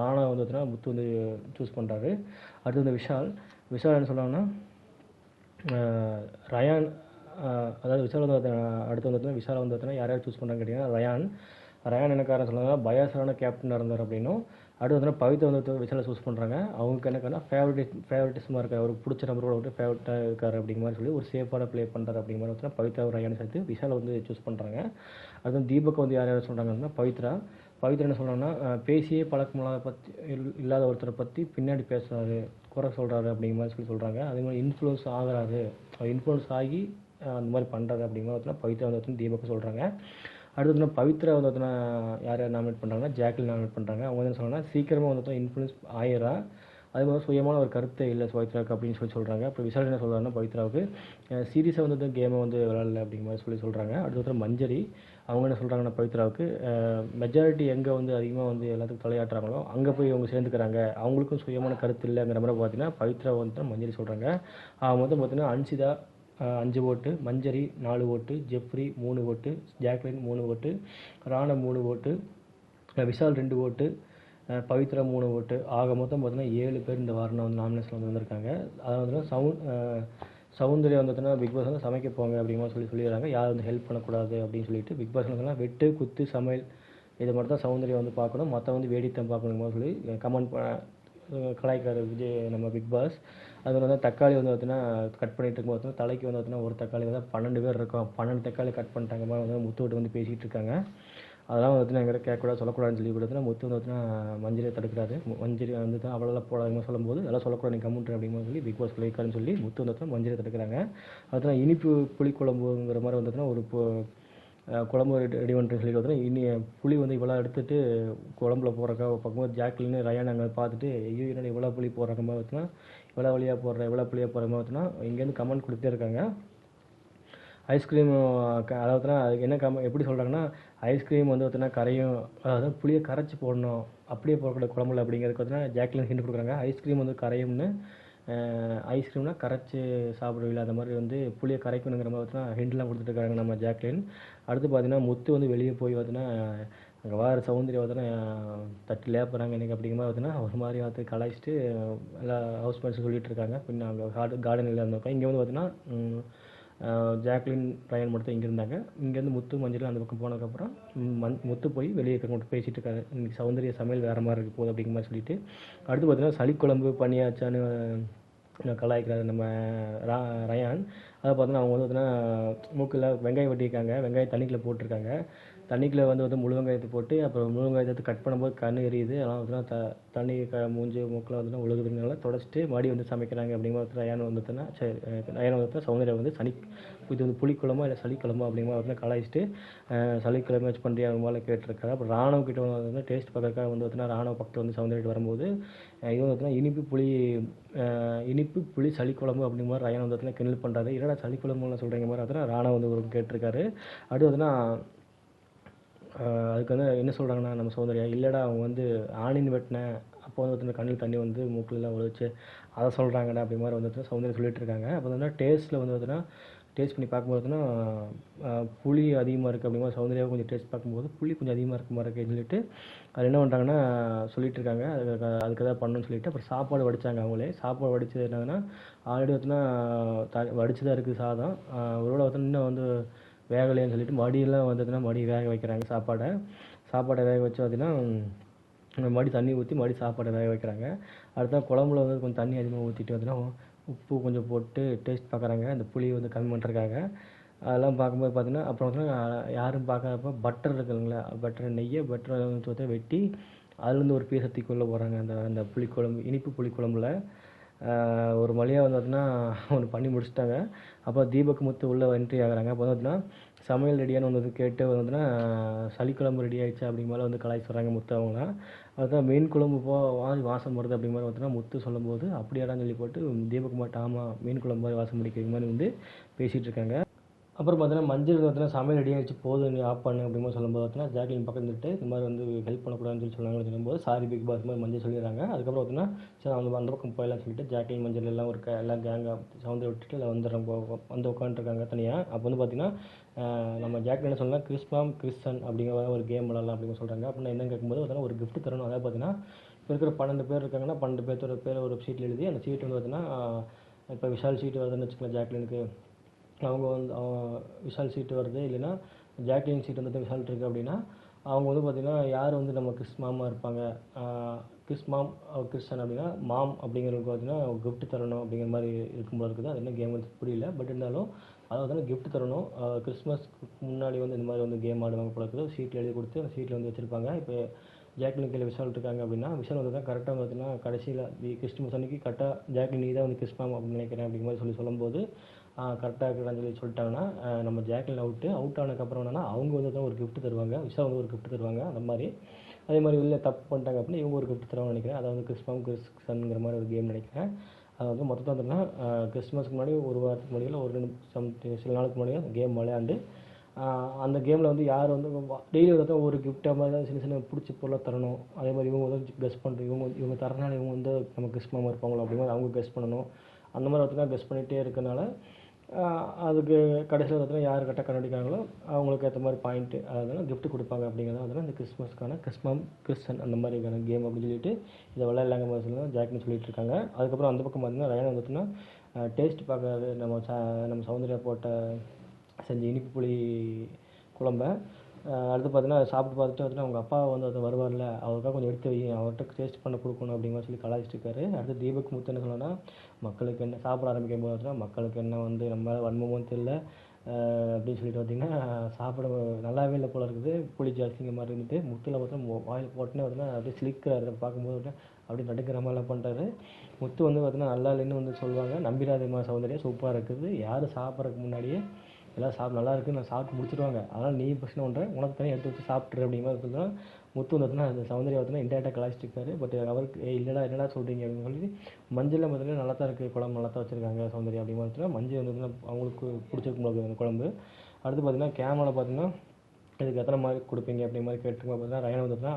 ராணுவ வந்து பார்த்தீங்கன்னா முத்து வந்து சூஸ் பண்ணுறாரு அடுத்து வந்து விஷால் விஷால் என்ன சொல்கிறாங்கன்னா ரயான் அதாவது விஷால் வந்து அடுத்து வந்து பார்த்தீங்கன்னா விஷால் வந்து பார்த்தீங்கன்னா யார் யார் சூஸ் பண்ணுறாங்க கேட்டிங்கன்னா ரயான் ரயான் எனக்காரன் காரணம் சொல்லுவாங்க பயாசரான கேப்டனாக இருந்தார் அப்படின்னும். அடுத்து வந்து பவித்ரா வந்து விஷாலை சூஸ் பண்ணுறாங்க அவங்களுக்கு என்ன ஃபேவரட் ஃபேவரட்டிசமாக இருக்கார். அவருக்கு பிடிச்ச நம்பரோட விட்டு ஃபேவரட்டாக இருக்கார் அப்படிங்கிற மாதிரி சொல்லி ஒரு சேஃபான ப்ளே பண்ணுறாரு அப்படிங்கிற மாதிரி வந்து பவித்ரா ரயான் சேர்த்து விஷாலை வந்து சூஸ் பண்ணுறாங்க அது வந்து தீபக் வந்து யார் யார் சொல்கிறாங்கன்னா பவித்ரா. பவித்ரா என்ன சொல்கிறாங்கன்னா பேசியே பழக்கமில்லாத பற்றி இல்லாத ஒருத்தரை பற்றி பின்னாடி பேசுகிறாரு குறை சொல்கிறாரு அப்படிங்கிற மாதிரி சொல்லி சொல்கிறாங்க அதே மாதிரி இன்ஃப்ளூயன்ஸ் ஆகிறாரு. இன்ஃப்ளூயன்ஸ் ஆகி அந்த மாதிரி பண்ணுறாரு அப்படிங்கிற மாதிரி பவித்ரா வந்து வந்து தீபக் சொல்கிறாங்க அடுத்து வந்து பவித்ரா வந்து பார்த்தீங்கன்னா யார் யார் நாமினேட் பண்ணுறாங்கன்னா ஜாக்கில் நாமினேட் பண்ணுறாங்க அவங்க என்ன சொல்கிறாங்கன்னா சீக்கிரமாக வந்து இன்ஃப்ளூயன்ஸ் ஆயிரா அது மாதிரி சுயமான ஒரு கருத்தை இல்லை பவித்ராவுக்கு அப்படின்னு சொல்லி சொல்கிறாங்க அப்புறம் விஷால் என்ன சொல்கிறாங்கன்னா பவித்ராவுக்கு சீரியஸாக வந்து கேமை வந்து விளாடல அப்படிங்கிற மாதிரி சொல்லி சொல்கிறாங்க அடுத்த மஞ்சரி அவங்க என்ன சொல்கிறாங்கன்னா பவித்ராவுக்கு மெஜாரிட்டி எங்கே வந்து அதிகமாக வந்து எல்லாத்துக்கும் தலையாட்டுறாங்களோ அங்கே போய் அவங்க சேர்ந்துக்கிறாங்க. அவங்களுக்கும் சுயமான கருத்து இல்லைங்கிற மாதிரி பார்த்தீங்கன்னா பவித்ரா வந்து மஞ்சரி சொல்கிறாங்க அவங்க வந்து பார்த்தீங்கன்னா அன்சிதா அஞ்சு ஓட்டு மஞ்சரி நாலு ஓட்டு ஜெஃப்ரி மூணு ஓட்டு ஜாக்லின் மூணு ஓட்டு ராணா மூணு ஓட்டு விஷால் ரெண்டு ஓட்டு பவித்ரா மூணு ஓட்டு. ஆக மொத்தம் பார்த்தீங்கன்னா ஏழு பேர் இந்த வாரம் வந்து நாமினேஷன் வந்து வந்திருக்காங்க. அதாவது வந்து சவுண்ட் சௌந்தர்யா வந்து பார்த்தீங்கன்னா பிக் பாஸ் வந்து சமைக்க போங்க அப்படிங்கிற சொல்லி சொல்லிடுறாங்க. யாரும் வந்து ஹெல்ப் பண்ணக்கூடாது அப்படின்னு சொல்லிட்டு பிக் பாஸ் வந்து வெட்டு குத்து சமையல் இதை மட்டும் தான் சவுந்தர்யா வந்து பார்க்கணும். மற்ற வந்து வேடித்தம் பார்க்கணுமா சொல்லி கமெண்ட் கலாய்க்காரர் விஜய் நம்ம பிக் பாஸ் அதில் வந்து தக்காளி வந்து பார்த்தீங்கன்னா கட் பண்ணிட்டு இருக்கும் பார்த்தீங்கன்னா தலைக்கு வந்து பார்த்தீங்கன்னா ஒரு தக்காளி வந்து பன்னெண்டு பேர் இருக்கும். பன்னெண்டு தக்காளி கட் பண்ணிட்டாங்க மாதிரி வந்து முத்துவிட்டு வந்து பேசிகிட்டு இருக்காங்க. அதெல்லாம் வந்து பார்த்தீங்கன்னா எங்கிட்ட கேட்கக்கூடாது சொல்லக்கூடாதுன்னு சொல்லி கொடுத்தா முத்து வந்து பார்த்தீங்கன்னா மஞ்சளை தடுக்கிறாரு. மஞ்சள் வந்து தான் அவ்வளோலாம் போடாதுங்க சொல்லும்போது அதெல்லாம் சொல்லக்கூடாது நீ கம்முன்ற அப்படிங்கிற சொல்லி பிக் பாஸ் சொல்லியிருக்காருன்னு சொல்லி முத்து வந்து பார்த்தீங்கன்னா மஞ்சளை தடுக்கிறாங்க. அதுதான் இனிப்பு புளிக்குழம்புங்கிற மாதிரி வந்து பார்த்தீங்கன்னா ஒரு குழம்பு ரெடி ரெடி பண்ணுறேன்னு சொல்லி பார்த்தீங்கன்னா இனி புளி வந்து இவ்வளோ எடுத்துட்டு குழம்புல போடுறக்கா பார்க்கும்போது ஜாக்லின்னு ரயான் அங்கே பார்த்துட்டு ஐயோ என்னடா இவ்வளோ புளி போடுறாங்க மாதிரி பார்த்தீங்கன்னா இவ்வளோ வழியாக போடுற இவ்வளோ புளியாக போடுற மாதிரி இங்கேருந்து கமெண்ட் கொடுத்தே இருக்காங்க. ஐஸ்கிரீம் அதாவது அதுக்கு என்ன கம் எப்படி சொல்கிறாங்கன்னா ஐஸ்கிரீம் வந்து பார்த்தீங்கன்னா கரையும் அதாவது புளியை கரைச்சி போடணும். அப்படியே போடக்கூடாது குழம்புல அப்படிங்கிறதுக்கு பார்த்தீங்கன்னா ஜாக்லின் ஹிண்ட் கொடுக்குறாங்க. ஐஸ்கிரீம் வந்து கரையும்னு ஐஸ்கிரீம்னா கரைச்சி சாப்பிடுவீங்களா அந்த மாதிரி வந்து புளியை கரைக்கணுங்கிற மாதிரி பார்த்தீங்கன்னா ஹிண்ட்லாம் கொடுத்துட்ருக்காங்க நம்ம ஜாக்லின். அடுத்து பார்த்தீங்கன்னா முத்து வந்து வெளியே போய் பார்த்தீங்கன்னா அங்கே வார சௌந்தர்யா பார்த்தீங்கன்னா தட்டு லேப்புறாங்க எனக்கு அப்படிங்கிற மாதிரி பார்த்தீங்கன்னா ஒரு மாதிரி பார்த்து கலாய்ச்சிட்டு எல்லா ஹவுஸ் மேட்ஸ் சொல்லிட்டு இருக்காங்க பின்ன அங்கே கார்டு கார்டனில் இருந்தப்போ இங்கே வந்து பார்த்தீங்கன்னா ஜாக்லின் ரயன் மட்டும் இங்கே இருந்தாங்க. இங்கேருந்து முத்து மஞ்சள் அந்த பக்கம் போனதுக்கப்புறம் மண் முத்து போய் வெளியே இருக்க பேசிட்டு இருக்காரு. இன்னைக்கு சௌந்தரிய சமையல் வேறு மாதிரி இருக்குது போகுது அப்படிங்கிற மாதிரி சொல்லிட்டு. அடுத்து பார்த்தீங்கன்னா சளிக்குழம்பு பனியாச்சான்னு கலாய்க்கிறாரு நம்ம ரா ரயான். அதை பார்த்தோன்னா அவங்க வந்து பார்த்தீங்கன்னா மூக்கில் வெங்காயம் வெட்டியிருக்காங்க. வெங்காயம் தண்ணிக்குள்ளே போட்டிருக்காங்க. தண்ணிக்குள்ளே வந்து வந்து முழுவங்காயத்தை போட்டு அப்புறம் முழுவங்காயத்தை கட் பண்ணும்போது கண் எரியுது. அதெல்லாம் வந்து த தண்ணி க மூஞ்சி மூக்கில் வந்து ஒழுகுதுனால தொடச்சிட்டு மறுபடியும் வந்து சமைக்கிறாங்க அப்படிங்கிற மாதிரி அயன் வந்துட்டுனா சரி அஹ் வந்து சௌந்தர்யா வந்து சனி இது வந்து புளிக்குழம்பா இல்லை சளிக்குழம்பா அப்படிங்கிற மாதிரி வந்து கலாய்ச்சிட்டு அஹ் சளிக்கிழமை வச்சு பண்ணுறியா அவங்க மாதிரி கேட்டிருக்காரு அப்புறம் ராணுவ கிட்ட வந்து டேஸ்ட் பார்க்கறக்காக வந்து பார்த்தீங்கன்னா ராணுவ பக்கத்தில் வந்து சௌந்தர்யிட்டு வரும்போது இது வந்து பார்த்தீங்கன்னா இனிப்பு புளி இனிப்பு புளி சளிக்குழம்பு அப்படிங்கிற மாதிரி ரயான் வந்து பார்த்தீங்கன்னா கிண்டல் பண்ணுறாரு என்னடா சளிக்குழம்புலாம் சொல்கிறீங்க மாதிரி பார்த்தீங்கன்னா ராணுவ வந்து ஒரு கேட்டிருக்காரு. அடுத்து பார்த்தீங்கன்னா அதுக்கு வந்து என்ன சொல்கிறாங்கன்னா நம்ம சௌந்தர்யா இல்லைடா அவங்க வந்து ஆணின் வெட்டினேன் அப்போ வந்து பார்த்தீங்கன்னா கண்ணில் தண்ணி வந்து மூக்கிலலாம் ஒழிச்சு அதை சொல்கிறாங்கடா அப்படி மாதிரி வந்து சௌந்தர்யா சொல்லிட்டு இருக்காங்க. அப்போ வந்து டேஸ்ட்டில் வந்து பார்த்தீங்கன்னா டேஸ்ட் பண்ணி பார்க்கும்போது பார்த்தீங்கன்னா புளி அதிகமாக இருக்குது அப்படிங்கிற மாதிரி சௌந்தர்யாவை கொஞ்சம் டேஸ்ட் பார்க்கும்போது புளி கொஞ்சம் அதிகமாக இருக்க மாதிரி இருக்குன்னு சொல்லிட்டு அது என்ன பண்ணுறாங்கன்னா சொல்லிட்டு இருக்காங்க. அதுக்கு அதுக்கு எதாவது பண்ணணும்னு சொல்லிட்டு அப்புறம் சாப்பாடு வடிச்சாங்க அவங்களே. சாப்பாடு வடிச்சது என்னதுன்னா ஆல்ரெடி பார்த்தீங்கன்னா த வடிச்சு தான் இருக்குது சாதம். ஆஹ் ஒருவேளை பார்த்தீங்கன்னா இன்னும் வந்து வேகலைன்னு சொல்லிட்டு மடியெல்லாம் வந்ததுன்னா மடி வேக வைக்கிறாங்க சாப்பாடை. சாப்பாடை வேக வச்சு பார்த்தீங்கன்னா மடி தண்ணி ஊற்றி மடி சாப்பாடை வேக வைக்கிறாங்க. அடுத்த குழம்புல வந்து கொஞ்சம் தண்ணி அதிகமாக ஊற்றிட்டு பார்த்தீங்கன்னா உப்பு கொஞ்சம் போட்டு டேஸ்ட் பார்க்குறாங்க அந்த புளியை வந்து கம்மி பண்ணுறதுக்காக அதெல்லாம் பார்க்கும்போது பார்த்தீங்கன்னா அப்புறம் பார்த்தீங்கன்னா யாரும் பார்க்காதப்ப பட்டர் இருக்குதுங்களா? பட்டர் நெய்யை பட்டரை வந்து வெட்டி அதுலேருந்து ஒரு பீஸை தூக்கி போகிறாங்க அந்த அந்த புளிக்குழம்பு இனிப்பு புளிக்குழம்புல. ஒரு மலையாக வந்து பார்த்தீங்கன்னா ஒன்று பண்ணி முடிச்சிட்டாங்க. அப்போ தீபக் முத்து உள்ளே என்ட்ரி ஆகுறாங்க. அப்போ வந்து பார்த்தீங்கன்னா சமையல் ரெடியானு வந்து கேட்டு வந்து பார்த்தீங்கன்னா சளிக்குழம்பு ரெடி ஆயிடுச்சு அப்படிங்கிற மாதிரி வந்து கலாய்ச்சி சொல்கிறாங்க முத்து அவங்களாம் அதுதான் மீன் குழம்பு போ வாசி வாசம் வருது அப்படிங்கிற மாதிரி பார்த்தீங்கன்னா முத்து சொல்லும்போது அப்படியாடான்னு சொல்லி போட்டு தீபக் டாமா மீன் குழம்பு மாதிரி வாசம் பிடிக்கிற மாதிரி வந்து பேசிகிட்டு இருக்காங்க. அப்புறம் பார்த்தீங்கன்னா மஞ்சள் பார்த்தீங்கன்னா சமையல் ரெடியாக வச்சு போதும் நீ ஆஃப் பண்ணு அப்படின்னு சொல்லும்போது பார்த்தீங்கன்னா ஜாக்லின் பக்கம் இருந்துட்டு இந்த மாதிரி வந்து ஹெல்ப் பண்ணக்கூடாதுன்னு சொல்லி சொன்னாங்கன்னு சொல்லும்போது சாரி பிக் பாஸ் மாதிரி மஞ்சள் சொல்லிடுறாங்க. அதுக்கப்புறம் பார்த்தீங்கன்னா சரி அவங்க அந்த பக்கம் போயிடலாம் சொல்லிட்டு ஜாக்லின் மஞ்சள் எல்லாம் ஒரு எல்லாம் கேங்காக சவுந்தர விட்டுட்டு எல்லாம் வந்துடுறாங்க. வந்து உட்காந்துருக்காங்க தனியாக அப்போ வந்து பார்த்தீங்கன்னா நம்ம ஜாக்லின் என்ன சொல்லலாம் கிறிஸ்பாம் கிறிஸ்டன் அப்படிங்கிற ஒரு கேம் விளாட்லாம் அப்படின்னு சொல்கிறாங்க அப்படின்னா என்னன்னு கேட்கும்போது பார்த்தீங்கன்னா ஒரு கிஃப்ட் தரணும். அதாவது பார்த்தீங்கன்னா இப்போ இருக்கிற பன்னெண்டு பேர் இருக்காங்கன்னா பன்னெண்டு பேர்த்தோட பேர் ஒரு சீட்டில் எழுதி அந்த சீட் வந்து பார்த்தீங்கன்னா இப்போ விஷால் சீட்டு வருதுன்னு வச்சுக்கலாம் ஜாக்லினுக்கு. அவங்க வந்து விஷால் சீட்டு வருது இல்லைன்னா ஜாக்லின் சீட் வந்துட்டு விஷால் இருக்குது அப்படின்னா அவங்க வந்து பார்த்திங்கன்னா யார் வந்து நம்ம கிறிஸ் மாமா இருப்பாங்க? கிறிஸ் மாம் கிறிஸ்டன் அப்படின்னா மாம் அப்படிங்கிறவங்களுக்கு பார்த்தீங்கன்னா கிஃப்ட் தரணும் அப்படிங்கிற மாதிரி இருக்கும்போது இருக்குது. அது என்ன கேம் வந்து புரியல. பட் இருந்தாலும் அதாவது வந்து கிஃப்ட் தரணும். கிறிஸ்மஸ்க்கு முன்னாடி வந்து இந்த மாதிரி வந்து கேம் ஆடுவாங்க போல இருக்குது. சீட்டில் எழுதி கொடுத்து அந்த சீட்டில் வந்து வச்சுருப்பாங்க. இப்போ ஜாக்லின் கீழே விஷால் இருக்காங்க அப்படின்னா விஷால் வந்து தான் கரெக்டாக பார்த்தீங்கன்னா கடைசியில் கிறிஸ்துமஸ் அன்னைக்கு கரெக்டாக ஜாக்லின் நீ தான் வந்து கிறிஸ் மாம் அப்படின்னு நினைக்கிறேன் அப்படிங்கிற மாதிரி சொல்லி சொல்லும்போது கரெக்டாக இருக்கிறான்னு சொல்லி சொல்லிட்டாங்கன்னா நம்ம ஜாக்லின் அவுட்டு அவுட் ஆனதுக்கப்புறம் என்னன்னா அவங்க வந்து ஒரு கிஃப்ட் தருவாங்க. விஷா வந்து ஒரு கிஃப்ட் தருவாங்க அந்த மாதிரி. அதே மாதிரி வெளில தப்பு பண்ணிட்டாங்க அப்படின்னா இவங்க ஒரு கிஃப்ட் தருவாங்க நினைக்கிறேன். அதாவது கிறிஸ் கிறிஸ்டன்ங்கிற மாதிரி ஒரு கேம் நினைக்கிறேன். அது வந்து மொத்தம் பார்த்தீங்கன்னா கிறிஸ்மஸ்க்கு முன்னாடி ஒரு வாரத்துக்கு முன்னாடி ஒரு ரெண்டு சம் சில நாளுக்கு முன்னாடி அந்த கேம் விளையாண்டு அந்த கேமில் வந்து யார் வந்து டெய்லி வந்து ஒரு கிஃப்டாக மாதிரி சின்ன சின்ன பிடிச்ச பொருளாக தரணும். அதே மாதிரி இவங்க வந்து கெஸ் பண்ணுறது இவங்க இவங்க தரனால இவங்க வந்து நம்ம கிறிஸ்மமாக இருப்பாங்களோ அப்படிங்கிற அவங்க கெஸ் பண்ணணும். அந்த மாதிரி ஒருத்தங்க கெஸ் பண்ணிகிட்டே இருக்கனால அதுக்கு கடைசியில் பார்த்தீங்கன்னா யார் கரெக்டாக கண்டுபிடிக்கிறாங்களோ அவங்களுக்கு ஏற்ற மாதிரி பாயிண்ட்டு அதனால் கிஃப்ட் கொடுப்பாங்க அப்படிங்கிறது வந்து இந்த கிறிஸ்மஸ்க்கான கிறிஸ்மம் கிறிஸ்டன் அந்த மாதிரிக்கான கேம் அப்படின்னு சொல்லிட்டு இதை விளையாடலாங்க மாதிரி சொல்லி ஜாக்னு சொல்லிட்டு இருக்காங்க அதுக்கப்புறம் அந்த பக்கம் பார்த்தீங்கன்னா ரயன் பார்த்தீங்கன்னா டேஸ்ட் பார்க்கறது நம்ம ச நம்ம சௌந்தர்யா போட்ட செஞ்ச இனிப்பு புளி குழம்ப அடுத்து பார்த்தீங்கன்னா சாப்பிட்டு பார்த்துட்டு பார்த்தீங்கன்னா அவங்க அப்பா வந்து அது வருவார்ல அவருக்காக கொஞ்சம் எடுத்து வை அவர்கிட்ட டேஸ்ட் பண்ண கொடுக்கணும் அப்படிங்கிற சொல்லி கலாய்ச்சிட்டு இருக்காரு. அடுத்து தீபக் முத்து என்ன மக்களுக்கு என்ன சாப்பிட ஆரம்பிக்கும் போது பார்த்தீங்கன்னா மக்களுக்கு என்ன வந்து நம்ம வன்மமும் தெரியல அப்படின்னு சொல்லிட்டு பார்த்தீங்கன்னா சாப்பிட நல்லாவே இல்லை போல இருக்குது புளி ஜாஸ்திங்க மாதிரி இருந்துட்டு முத்தில் பார்த்தோன்னா வாயில் போட்டுனே பார்த்தீங்கன்னா அப்படியே சிலிக்கிறாரு பார்க்கும்போது அப்படியே நடுக்கிற மாதிரிலாம் பண்ணுறாரு முத்து வந்து பார்த்தீங்கன்னா நல்லா இல்லைன்னு வந்து சொல்லுவாங்க. நம்பிராதேமா சௌந்தர்யா சூப்பராக இருக்குது. யார் சாப்பிட்றதுக்கு முன்னாடியே எல்லாம் சாப்பிட நல்லா இருக்குது நான் சாப்பிட்டு முடிச்சிடுவாங்க அதனால் நீ பிரச்சனை பண்ணுறேன் உனக்கு தனியாக எடுத்து வச்சு சாப்பிட்ரு அப்படிங்கிற மாதிரி சொல்லுவாங்க முத்து வந்துட்டுனா அந்த சௌந்தர்யா வந்து இன்டேரக்டாக கலாச்சிட்டு இருக்காரு. பட் அவருக்கு ஏ இல்லைடா என்னடா சொல்கிறீங்க அப்படின்னு சொல்லி மஞ்சளில் பார்த்தீங்கன்னா நல்லா தான் இருக்குது குழம்பு நல்லா தான் வச்சிருக்காங்க சௌந்தர்யா அப்படிங்கிற பார்த்தீங்கன்னா மஞ்சள் வந்து அவங்களுக்கு பிடிச்சிருக்கும் அந்த குழம்பு. அடுத்து பார்த்தீங்கன்னா கேமரா பார்த்தீங்கன்னா இதுக்கு எத்தனை மார்க் கொடுப்பீங்க? அப்படிங்கிற மாதிரி கேட்டுருக்கோம் பார்த்தீங்கன்னா ரயன் வந்துட்டுனா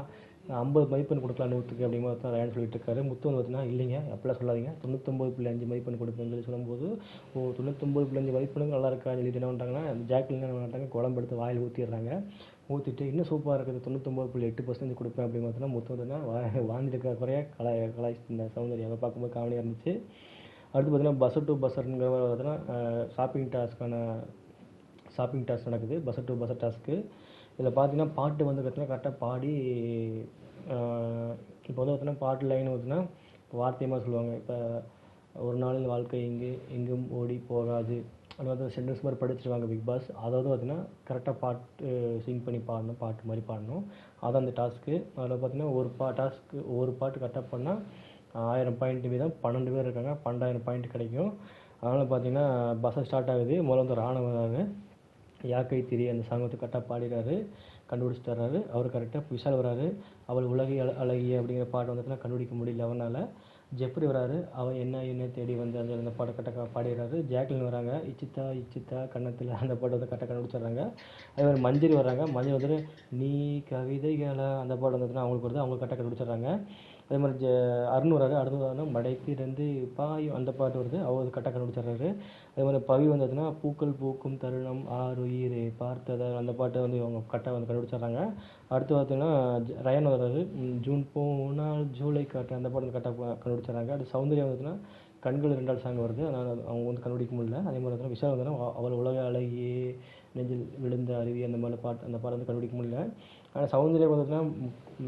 ஐம்பது மதிப்பெண் கொடுக்கலாம் நூற்றுக்கு அப்படிங்கிற தான் ரயன் சொல்லிட்டு இருக்காரு முத்து வந்து பார்த்தீங்கன்னா இல்லைங்க அப்படிலாம் சொல்லாதீங்க. தொண்ணூத்தொம்பது புள்ளி அஞ்சு மதிப்பெண் கொடுப்பேன்னு சொல்லி சொல்லும்போது ஓ தொண்ணூத்தொம்பது புள்ளி அஞ்சு மதிப்பெண்ணுக்கு நல்லா இருக்கா சொல்லிட்டு என்ன பண்ணுறாங்கன்னா ஜாக்லின் என்ன பண்ணுறாங்க குழம்பு எடுத்து வாயில் ஊற்றிடுறாங்க ஊற்றிட்டு இன்னும் சூப்பராக இருக்குது தொண்ணூத்தொம்பது புள்ளி எட்டு பர்சன்டேஜ் கொடுப்பேன் அப்படின்னு பார்த்தீங்கன்னா முத்து வந்து வா வாழ்ந்துட்டு இருக்கிற குறைய கலாய் கலாய்ச்சிட்டு இருந்தேன் சௌந்தர்யாவை பார்க்கும்போது காமெடியாக இருந்துச்சு. அடுத்து பார்த்தீங்கன்னா பஸ் டு பஸ்ஸர்ங்கிற மாதிரி பார்த்தீங்கன்னா ஷாப்பிங் டாஸ்க்கான ஷாப்பிங் டாஸ்க் நடக்குது. பஸ் டு பஸ் டாஸ்க்கு இதில் பார்த்தீங்கன்னா பாட்டு வந்து பார்த்தீங்கன்னா கரெக்டாக பாடி இப்போ வந்து பார்த்தோன்னா பாட்டு லைன் பார்த்தீங்கன்னா வார்த்தையமாக சொல்லுவாங்க. இப்போ ஒரு நாளில் வாழ்க்கை இங்கு எங்கும் ஓடி போகாது. அது வந்து சென்டென்ஸ் மாதிரி படிச்சிருவாங்க பிக் பாஸ் அதாவது பார்த்தீங்கன்னா கரெக்டாக பாட்டு சிங் பண்ணி பாடணும் பாட்டு மாதிரி பாடணும். அதான் அந்த டாஸ்க்கு அதில் பார்த்தீங்கன்னா ஒரு பா டாஸ்க்கு ஒரு பாட்டு கரெக்டாக பண்ணால் ஆயிரம் பாயிண்ட் வீதம் பன்னெண்டு பேர் இருக்காங்க. பன்னெண்டாயிரம் பாயிண்ட் கிடைக்கும். அதனால் பார்த்தீங்கன்னா பஸ்ஸை ஸ்டார்ட் ஆகுது. முதல்ல வந்து ராணுவ வராங்க. யாக்கை திரி அந்த சாங்கத்தை கரெக்டாக பாடிடுறாரு. கண்டுபிடிச்சி தர்றாரு அவர் கரெக்டாக விஷால் வராரு அவள் உலகை அழ அழகிய அப்படிங்கிற பாட்டு வந்துட்டுனா கண்டுபிடிக்க முடியல. அவனால் ஜெப்ரி வராரு. அவன் என்ன என்ன தேடி வந்து அந்த அந்த பாட்டை கரெக்டாக பாடிடுறாரு. ஜாக்லின் வராங்க. இச்சித்தா இச்சித்தா கன்னத்தில் அந்த பாட்டை வந்து கட்ட கண்டுபிடிச்சிடுறாங்க. அதே மாதிரி மஞ்சரி வராங்க. மஞ்சள் வந்துட்டு நீ கவிதைகளா அந்த பாட்டு வந்துட்டுனா அவங்களுக்கு வருது அவங்க கரெக்டாக கண்டுபிடிச்சிடுறாங்க. அதே மாதிரி ஜ அருண் வராரு அருண் வராருன்னா மடைத்திறந்து பாயும் அந்த பாட்டு வருது. அவர் வந்து கரெக்டாக கண்டுபிடிச்சிடுறாரு. அதே மாதிரி பவி வந்ததுன்னா பூக்கள் பூக்கும் தருணம் ஆறுயிரே பார்த்ததால் அந்த பாட்டை வந்து இவங்க கரெக்டாக வந்து கண்டுபிடிச்சிடுறாங்க. அடுத்து பார்த்தீங்கன்னா ரயன் வர்றாரு. ஜூன் போனால் ஜூலை காட்டு. அந்த பாட்டு வந்து கரெக்டாக கண்டுபிடிச்சிடுறாங்க. அடுத்து சௌந்தர்யா வந்ததுன்னா கண்கள் ரெண்டாவது சாங் வருது. அதனால் அவங்க வந்து கண்டுபிடிக்க முடியல. அதே மாதிரி வந்து விஷால் வந்து அவள் உலக அழகியே நெஞ்சில் விழுந்த அருவி. அந்த மாதிரி பாட்டு அந்த பாட்டு வந்து கண்டுபிடிக்க முடியல. ஆனால் சௌந்தர்யா பார்த்தீங்கன்னா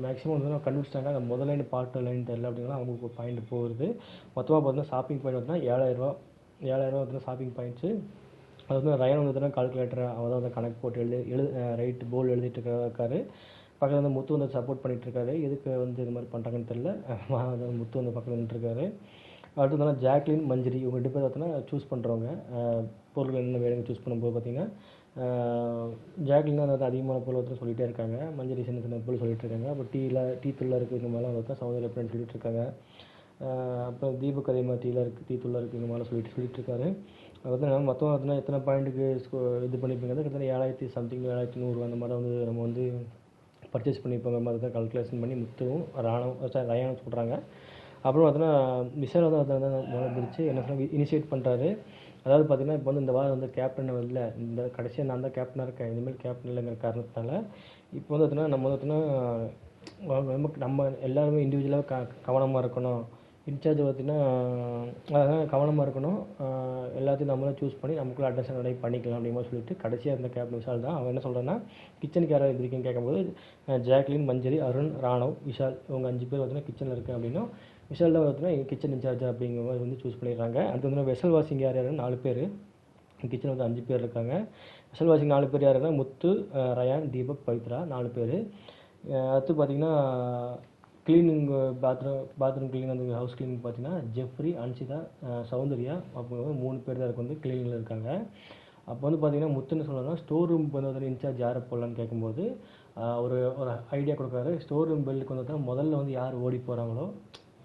மேக்ஸிமம் வந்து கண்டுபிடிச்சிட்டாங்க. அந்த முதல் லைன் பாட்டு லைன் தெரியல அப்படின்னா அவங்களுக்கு ஒரு பாயிண்ட் போகுது. மொத்தமாக பார்த்தீங்கன்னா ஷாப்பிங் பாயிண்ட் பார்த்தீங்கன்னா ஏழாயிரரூவா ஏழாயிரரூவா வந்து ஷாப்பிங் பாயிண்ட்ஸு அது வந்து ரயன் வந்து கால்குலேட்டர் அவர் தான் வந்து கணக்கு போட்டு எழுதி எழு ரைட் போல் எழுதிட்டு இருக்காரு. பக்கத்தில் வந்து முத்து வந்து சப்போர்ட் பண்ணிகிட்டு இருக்காரு. எதுக்கு வந்து இது மாதிரி பண்ணுறாங்கன்னு தெரியல. முத்து வந்து பக்கத்தில் நின்றுருக்காரு அடுத்து வந்து ஜாக்லின் மஞ்சரி. இவங்க ரெண்டு பேர் பார்த்தீங்கன்னா சூஸ் பண்ணுறவங்க பொருள் என்ன வேணுங்க சூஸ் பண்ணும்போது பார்த்தீங்கன்னா ஜாக்லின் தான் வந்து அதிகமான பொருள் ஒருத்தர் சொல்லிகிட்டே இருக்காங்க. மஞ்சள் சின்ன சின்ன பொருள் சொல்லிகிட்டு இருக்காங்க. அப்போ டீயில் டீ தூளில் இருக்குது இந்த மாதிரிலாம் வந்து சௌந்தர்ய அப்படின்னு சொல்லிட்டு இருக்காங்க. அப்புறம் தீபக் அதே மாதிரி டீயில் இருக்குது டீ தூளில் இருக்குது இந்த மாதிரிலாம் சொல்லிட்டு சொல்லிட்டு இருக்காரு. அது வந்து நம்ம மொத்தம் பார்த்தீங்கன்னா எத்தனை பாயிண்ட்டுக்கு இது பண்ணியிருப்பீங்க கிட்டத்தட்ட ஏழாயிரத்தி சம்திங் ஏழாயிரத்தி நூறு அந்த மாதிரி வந்து நம்ம வந்து பர்ச்சேஸ் பண்ணியிருப்பாங்க மாதிரி தான் கால்குலேஷன் பண்ணி முத்துவும் ராணம் சாரி சொல்கிறாங்க அப்புறம் பார்த்தோன்னா மிஷன் வந்து அதை வந்து வந்துருச்சு என்ன சொன்னால் இனிஷியேட் பண்ணுறாரு அதாவது பார்த்தீங்கன்னா இப்போ வந்து இந்த வாரம் வந்து கேப்டன் இல்லை இந்த கடைசியாக நான் தான் கேப்டனாக இருக்கேன். இனிமேல் கேப்டன் இல்லைங்கிற காரணத்தினால இப்போ வந்து பார்த்தீங்கன்னா நம்ம வந்து பார்த்தீங்கன்னா நமக்கு நம்ம எல்லாருமே இண்டிவிஜுவலாக க கவனமாக இருக்கணும். இன்சார்ஜ் பார்த்தீங்கன்னா அதான் கவனமாக இருக்கணும். எல்லாத்தையும் நம்மளே சூஸ் பண்ணி நமக்குள்ள அட்ரஸ் ரெடி பண்ணிக்கலாம் அப்படிங்கிற சொல்லிட்டு கடைசியாக இருந்த கேப்டன் விஷால் தான். அவன் என்ன சொல்கிறேன்னா கிச்சனுக்கு யாராவது இருந்திருக்கீங்கன்னு கேட்கும்போது ஜாக்லின் மஞ்சரி அருண் ராணவ் விஷால் இவங்க அஞ்சு பேர் பார்த்தீங்கன்னா கிச்சனில் இருக்கேன் அப்படின்னும் விஷால் தான் பார்த்தீங்கன்னா கிச்சன் இன்சார்ஜ் அப்படிங்கிற மாதிரி வந்து சூஸ் பண்ணிடுறாங்க அடுத்து வந்து வெசல் வாஷிங் யார் யாருன்னு நாலு பேர். கிச்சனில் வந்து அஞ்சு பேர் இருக்காங்க. வெசல் வாசிங் நாலு பேர் யாருன்னா முத்து ரயான் தீபக் பவித்ரா நாலு பேர். அடுத்து பார்த்தீங்கன்னா க்ளீனிங் பாத்ரூம் பாத்ரூம் க்ளீன் அந்த ஹவுஸ் க்ளீனிங் பார்த்தீங்கன்னா ஜெஃப்ரி அன்சிதா சௌந்தர்யா அப்போ மூணு பேர் தான் இருக்கு வந்து க்ளீனிங்கில் இருக்காங்க. அப்போ வந்து பார்த்தீங்கன்னா முத்துன்னு சொல்லலாம் ஸ்டோர் ரூம் வந்து வந்து இன்சார்ஜ் யாரை போடலான்னு கேட்கும்போது ஒரு ஒரு ஐடியா கொடுக்குறாரு. ஸ்டோர் ரூம் பெல்லுக்கு வந்து முதல்ல வந்து யார் ஓடி போகிறாங்களோ